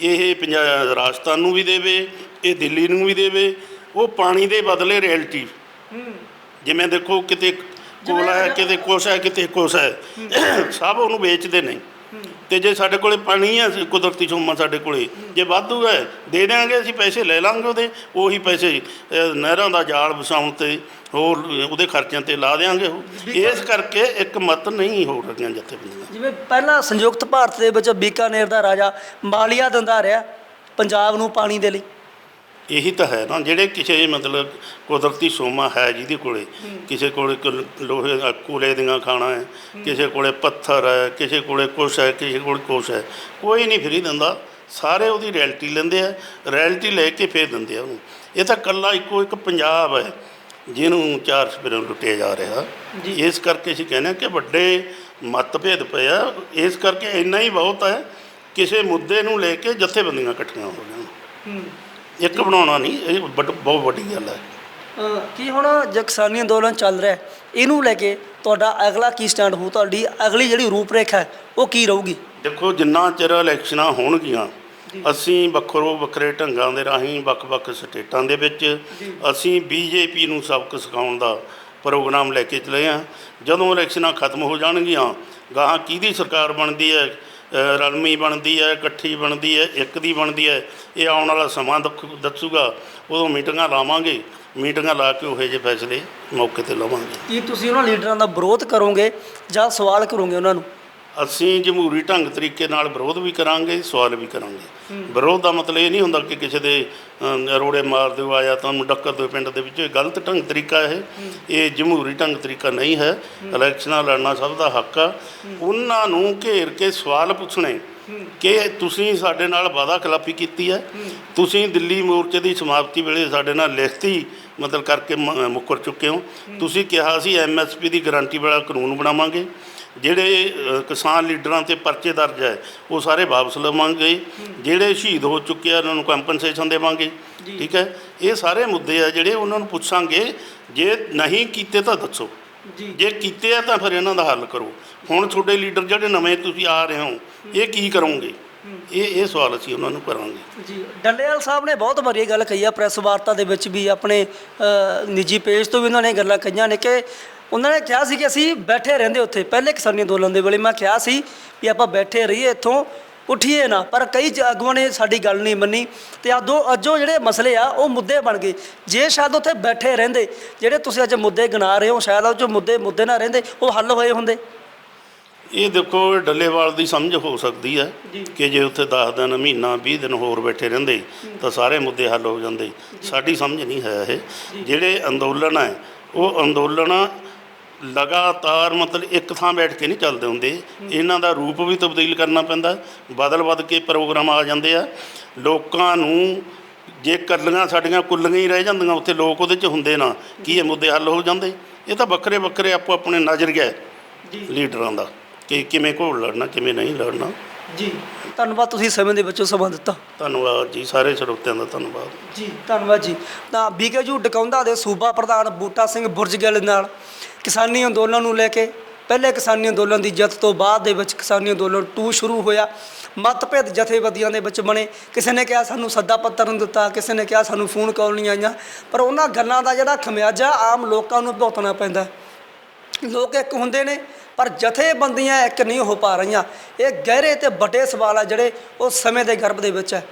ਇਹ ਪੰਜਾਬ ਰਾਜਸਥਾਨ ਨੂੰ ਵੀ ਦੇਵੇ, ਇਹ ਦਿੱਲੀ ਨੂੰ ਵੀ ਦੇਵੇ ਉਹ ਪਾਣੀ ਦੇ ਬਦਲੇ ਰੈਲਟੀ ਜਿਵੇਂ ਦੇਖੋ ਕਿਤੇ ਕੋਲਾ ਹੈ ਕਿਤੇ ਕੁਛ ਹੈ ਕਿਤੇ ਕੁਛ ਹੈ ਸਭ ਉਹਨੂੰ ਵੇਚਦੇ ਨੇ। ਤੇ ਜੇ ਸਾਡੇ ਕੋਲੇ ਪਾਣੀ ਹੈ ਕੁਦਰਤੀ ਸੋਮਾ ਸਾਡੇ ਕੋਲੇ। ਜੇ ਵਾਧੂ ਹੈ ਦੇ ਦਿਆਂਗੇ ਅਸੀਂ ਪੈਸੇ ਲੈ ਲਾਂਗੇ ਉਹਦੇ। ਉਹੀ ਪੈਸੇ ਨਹਿਰਾਂ ਦਾ ਜਾਲ ਵਸਾਉਣ ਤੇ ਹੋਰ ਉਹਦੇ ਖਰਚਿਆਂ ਤੇ ਲਾ ਦਿਆਂਗੇ ਉਹ। ਇਸ ਕਰਕੇ ਇੱਕ ਮਤ ਨਹੀਂ ਹੋ ਰਹੀਆਂ ਜਥੇਬੰਦੀਆਂ। ਜਿਵੇਂ ਪਹਿਲਾਂ ਸੰਯੁਕਤ ਭਾਰਤ ਦੇ ਵਿੱਚ ਬੀਕਾਨੇਰ ਦਾ ਰਾਜਾ ਮਾਲੀਆ ਦਿੰਦਾ ਰਿਹਾ ਪੰਜਾਬ ਨੂੰ ਪਾਣੀ ਦੇ ਲਈ। ਇਹੀ ਤਾਂ ਹੈ ਨਾ ਜਿਹੜੇ ਕਿਸੇ ਮਤਲਬ ਕੁਦਰਤੀ ਸੋਮਾ ਹੈ ਜਿਹਦੇ ਕੋਲੇ ਕਿਸੇ ਕੋਲੇ ਕੁਲ- ਲੋਹੇ ਦਾ ਕੋਲੇ ਦੀਆਂ ਖਾਣਾ ਹੈ ਕਿਸੇ ਕੋਲੇ ਪੱਥਰ ਹੈ ਕਿਸੇ ਕੋਲੇ ਕੁਛ ਹੈ ਕਿਸੇ ਕੋਲੇ ਕੁਛ ਹੈ ਕੋਈ ਨਹੀਂ ਫਰੀ ਦਿੰਦਾ ਸਾਰੇ ਉਹਦੀ ਰੈਲਟੀ ਲੈਂਦੇ ਆ ਰੈਲਟੀ ਲੈ ਕੇ ਫੇਰ ਦਿੰਦੇ ਆ ਉਹਨੂੰ। ਇਹ ਤਾਂ ਕੱਲਾ ਇੱਕੋ ਇੱਕ ਪੰਜਾਬ ਹੈ ਜਿਹਨੂੰ ਚਾਰ ਸਪਿਰਾਂ ਲੁੱਟਿਆ ਜਾ ਰਿਹਾ। ਇਸ ਕਰਕੇ ਅਸੀਂ ਕਹਿੰਦੇ ਹਾਂ ਕਿ ਵੱਡੇ ਮਤਭੇਦ ਪਏ ਆ ਇਸ ਕਰਕੇ ਇੰਨਾ ਹੀ ਬਹੁਤ ਹੈ ਕਿਸੇ ਮੁੱਦੇ ਨੂੰ ਲੈ ਕੇ ਜਥੇਬੰਦੀਆਂ ਇਕੱਠੀਆਂ ਹੋ ਜਾਣ ਇੱਕ ਬਣਾਉਣਾ ਨਹੀਂ ਇਹ ਵੱਡ- ਬਹੁਤ ਵੱਡੀ ਗੱਲ ਹੈ। ਅਹ ਕੀ ਹੁਣ ਜੇ ਕਿਸਾਨੀ ਅੰਦੋਲਨ ਚੱਲ ਰਿਹਾ ਹੈ, ਇਹਨੂੰ ਲੈ ਕੇ ਤੁਹਾਡਾ ਅਗਲਾ ਕੀ ਸਟੈਂਡ ਹੋਊ? ਤੁਹਾਡੀ ਅਗਲੀ ਜਿਹੜੀ ਰੂਪਰੇਖਾ ਹੈ ਉਹ ਕੀ ਰਹੂਗੀ? ਦੇਖੋ ਜਿੰਨਾ ਚਿਰ ਇਲੈਕਸ਼ਨਾਂ ਹੋਣਗੀਆਂ ਅਸੀਂ ਵੱਖਰੋ ਵੱਖਰੇ ਢੰਗਾਂ ਦੇ ਰਾਹੀਂ ਵੱਖ-ਵੱਖ ਸਟੇਟਾਂ ਦੇ ਵਿੱਚ ਅਸੀਂ ਬੀਜੇਪੀ ਨੂੰ ਸਬਕ ਸਿਖਾਉਣ ਦਾ ਪ੍ਰੋਗਰਾਮ ਲੈ ਕੇ ਚੱਲੇ ਆ। ਜਦੋਂ ਇਲੈਕਸ਼ਨਾਂ ਖਤਮ ਹੋ ਜਾਣਗੀਆਂ ਗਾਹਾਂ ਕਿਹਦੀ ਸਰਕਾਰ ਬਣਦੀ ਹੈ? ਰਲਮੀ ਬਣਦੀ ਹੈ, ਇਕੱਠੀ ਬਣਦੀ ਹੈ, ਇੱਕ ਦੀ ਬਣਦੀ ਹੈ, ਇਹ ਆਉਣ ਵਾਲਾ ਸਮਾਂ ਦੱਖ- ਦੱਸੂਗਾ। ਉਦੋਂ ਮੀਟਿੰਗਾਂ ਲਾਵਾਂਗੇ। ਮੀਟਿੰਗਾਂ ਲਾ ਕੇ ਉਹੋ ਜਿਹੇ ਫੈਸਲੇ ਮੌਕੇ ਤੇ ਲਵਾਂਗੇ। ਕੀ ਤੁਸੀਂ ਉਹਨਾਂ ਲੀਡਰਾਂ ਦਾ ਵਿਰੋਧ ਕਰੋਗੇ ਜਾਂ ਸਵਾਲ ਕਰੋਗੇ ਉਹਨਾਂ ਨੂੰ? ਅਸੀਂ ਜਮਹੂਰੀ ਢੰਗ ਤਰੀਕੇ ਨਾਲ ਵਿਰੋਧ ਵੀ ਕਰਾਂਗੇ, ਸਵਾਲ ਵੀ ਕਰਾਂਗੇ। ਵਿਰੋਧ ਦਾ ਮਤਲਬ ਇਹ ਨਹੀਂ ਹੁੰਦਾ ਕਿ ਕਿਸੇ ਦੇ ਰੋੜੇ ਮਾਰ ਦਿਓ ਆਇਆ ਤੁਹਾਨੂੰ ਡੱਕਰ ਦਿਓ ਪਿੰਡ ਦੇ ਵਿੱਚ। ਇਹ ਗਲਤ ਢੰਗ ਤਰੀਕਾ ਇਹ। ਇਹ ਜਮਹੂਰੀ ਢੰਗ ਤਰੀਕਾ ਨਹੀਂ ਹੈ। ਇਲੈਕਸ਼ਨਾਂ ਲੜਨਾ ਸਭ ਦਾ ਹੱਕ ਆ। ਉਹਨਾਂ ਨੂੰ ਘੇਰ ਕੇ ਸਵਾਲ ਪੁੱਛਣੇ ਕਿ ਤੁਸੀਂ ਸਾਡੇ ਨਾਲ ਵਾਅਦਾ ਖਿਲਾਫੀ ਕੀਤੀ ਹੈ। ਤੁਸੀਂ ਦਿੱਲੀ ਮੋਰਚੇ ਦੀ ਸਮਾਪਤੀ ਵੇਲੇ ਸਾਡੇ ਨਾਲ ਲਿਖਤੀ ਮਤਲਬ ਕਰਕੇ ਮ- ਮੁੱਕਰ ਚੁੱਕੇ ਹੋ। ਤੁਸੀਂ ਕਿਹਾ ਸੀ ਐਮਐਸਪੀ ਦੀ ਗਾਰੰਟੀ ਵਾਲਾ ਕਾਨੂੰਨ ਬਣਾਵਾਂਗੇ। ਜਿਹੜੇ ਕਿਸਾਨ ਲੀਡਰਾਂ ਤੇ ਪਰਚੇ ਦਰਜ ਹੈ ਉਹ ਸਾਰੇ ਵਾਪਸ ਲਵਾਂਗੇ। ਜਿਹੜੇ ਸ਼ਹੀਦ ਹੋ ਚੁੱਕੇ ਆ ਉਹਨਾਂ ਨੂੰ ਕੰਪਨਸੇਸ਼ਨ ਦੇਵਾਂਗੇ ਠੀਕ ਹੈ? ਇਹ ਸਾਰੇ ਮੁੱਦੇ ਆ ਜਿਹੜੇ ਉਹਨਾਂ ਨੂੰ ਪੁੱਛਾਂਗੇ ਜੇ ਨਹੀਂ ਕੀਤੇ ਤਾਂ ਦੱਸੋ। ਜੀ। ਕੀਤੇ ਆ ਤਾਂ ਫਿਰ ਇਹਨਾਂ ਦਾ ਹੱਲ ਕਰੋ। ਹੁਣ ਤੁਹਾਡੇ ਲੀਡਰ ਜਿਹੜੇ ਨਵੇਂ ਤੁਸੀਂ ਆ ਰਹੇ ਹੋ ਇਹ ਕੀ ਕਰੋਗੇ? ਇਹ ਇਹ ਸਵਾਲ ਅਸੀਂ ਉਹਨਾਂ ਨੂੰ ਕਰਾਂਗੇ। ਜੀ। ਡੱਲੇਵਾਲ ਸਾਹਿਬ ਨੇ ਬਹੁਤ ਇਹ ਗੱਲ ਕਹੀ ਆ ਪ੍ਰੈਸ ਵਾਰਤਾ ਦੇ ਵਿੱਚ ਵੀ ਆਪਣੇ ਨਿੱਜੀ ਪੇਜ ਤੋਂ ਵੀ ਉਹਨਾਂ ਨੇ ਗੱਲਾਂ ਕਹੀਆਂ ਨੇ ਕਿ ਉਹਨਾਂ ਨੇ ਕਿਹਾ ਸੀ ਕਿ ਅਸੀਂ ਬੈਠੇ ਰਹਿੰਦੇ ਉੱਥੇ। ਪਹਿਲੇ ਕਿਸਾਨੀ ਅੰਦੋਲਨ ਦੇ ਵੇਲੇ ਮੈਂ ਕਿਹਾ ਸੀ ਵੀ ਆਪਾਂ ਬੈਠੇ ਰਹੀਏ ਇੱਥੋਂ ਉੱਠੀਏ ਨਾ। ਪਰ ਕਈ ਜ- ਆਗੂਆਂ ਨੇ ਸਾਡੀ ਗੱਲ ਨਹੀਂ ਮੰਨੀ ਤੇ ਅੱਜੋ ਅੱਜੋ ਜਿਹੜੇ ਮਸਲੇ ਆ ਉਹ ਮੁੱਦੇ ਬਣ ਗਏ। ਜੇ ਸ਼ਾਇਦ ਉੱਥੇ ਬੈਠੇ ਰਹਿੰਦੇ ਜਿਹੜੇ ਤੁਸੀਂ ਅੱਜ ਮੁੱਦੇ ਗਿਣਾ ਰਹੇ ਹੋ ਸ਼ਾਇਦ ਉਹ ਜੋ ਮੁੱਦੇ ਮੁੱਦੇ ਨਾ ਰਹਿੰਦੇ ਉਹ ਹੱਲ ਹੋਏ ਹੁੰਦੇ। ਇਹ ਦੇਖੋ ਡੱਲੇਵਾਲ ਦੀ ਸਮਝ ਹੋ ਸਕਦੀ ਹੈ। ਕਿ ਜੇ ਉੱਥੇ 10 ਦਿਨ ਮਹੀਨਾ 20 ਦਿਨ ਹੋਰ ਬੈਠੇ ਰਹਿੰਦੇ ਤਾਂ ਸਾਰੇ ਮੁੱਦੇ ਹੱਲ ਹੋ ਜਾਂਦੇ। ਸਾਡੀ ਸਮਝ ਨਹੀਂ ਹੈ ਇਹ। ਜਿਹੜੇ ਅੰਦੋਲਨ ਹੈ ਉਹ ਅੰਦੋਲਨ ਲਗਾਤਾਰ ਮਤਲਬ ਇੱਕ ਥਾਂ ਬੈਠ ਕੇ ਨਹੀਂ ਚੱਲਦੇ ਹੁੰਦੇ। ਇਹਨਾਂ ਦਾ ਰੂਪ ਵੀ ਤਬਦੀਲ ਕਰਨਾ ਪੈਂਦਾ ਬਦਲ ਬਦ ਕੇ ਪ੍ਰੋਗਰਾਮ ਆ ਜਾਂਦੇ ਆ। ਲੋਕਾਂ ਨੂੰ ਜੇ ਕੱਲੀਆਂ ਸਾਡੀਆਂ ਕੁੱਲੀਆਂ ਹੀ ਰਹਿ ਜਾਂਦੀਆਂ ਉੱਥੇ ਲੋਕ ਉਹਦੇ 'ਚ ਹੁੰਦੇ ਨਾ ਕੀ ਇਹ ਮੁੱਦੇ ਹੱਲ ਹੋ ਜਾਂਦੇ? ਇਹ ਤਾਂ ਵੱਖਰੇ ਵੱਖਰੇ ਆਪੋ ਆਪਣੇ ਨਜ਼ਰੀਆ ਲੀਡਰਾਂ ਦਾ ਕਿ ਕਿਵੇਂ ਘੋਲ ਲੜਨਾ ਕਿਵੇਂ ਨਹੀਂ ਲੜਨਾ। ਜੀ ਧੰਨਵਾਦ ਤੁਸੀਂ ਸਮੇਂ ਦੇ ਵਿੱਚੋਂ ਸਮਾਂ ਦਿੱਤਾ। ਧੰਨਵਾਦ ਜੀ ਸਾਰੇ ਸਰੋਤਿਆਂ ਦਾ ਧੰਨਵਾਦ। ਜੀ ਧੰਨਵਾਦ ਜੀ। ਤਾਂ ਬੀਕੇਯੂ ਡਕੌਂਦਾ ਦੇ ਸੂਬਾ ਪ੍ਰਧਾਨ ਬੂਟਾ ਸਿੰਘ ਬੁਰਜਗਿੱਲ ਨਾਲ ਕਿਸਾਨੀ ਅੰਦੋਲਨ ਨੂੰ ਲੈ ਕੇ, ਪਹਿਲੇ ਕਿਸਾਨੀ ਅੰਦੋਲਨ ਦੀ ਜਿੱਤ ਤੋਂ ਬਾਅਦ ਦੇ ਵਿੱਚ ਕਿਸਾਨੀ ਅੰਦੋਲਨ 2 ਸ਼ੁਰੂ ਹੋਇਆ। ਮਤਭੇਦ ਜਥੇਬੰਦੀਆਂ ਦੇ ਵਿੱਚ ਬਣੇ। ਕਿਸੇ ਨੇ ਕਿਹਾ ਸਾਨੂੰ ਸੱਦਾ ਪੱਤਰ ਨਹੀਂ ਦਿੱਤਾ, ਕਿਸੇ ਨੇ ਕਿਹਾ ਸਾਨੂੰ ਫੋਨ ਕਾਲ ਨਹੀਂ ਆਈਆਂ। ਪਰ ਉਹਨਾਂ ਗੱਲਾਂ ਦਾ ਜਿਹੜਾ ਖਮਿਆਜਾ ਆਮ ਲੋਕਾਂ ਨੂੰ ਭੁਗਤਣਾ ਪੈਂਦਾ। ਲੋਕ ਇੱਕ ਹੁੰਦੇ ਨੇ, ਪਰ ਜਥੇਬੰਦੀਆਂ ਇੱਕ ਨਹੀਂ ਹੋ ਪਾ ਰਹੀਆਂ। ਇਹ ਗਹਿਰੇ ਤੇ ਵੱਡੇ ਸਵਾਲ ਆ ਜਿਹੜੇ ਉਹ ਸਮੇਂ ਦੇ ਗਰਭ ਦੇ ਵਿੱਚ ਹੈ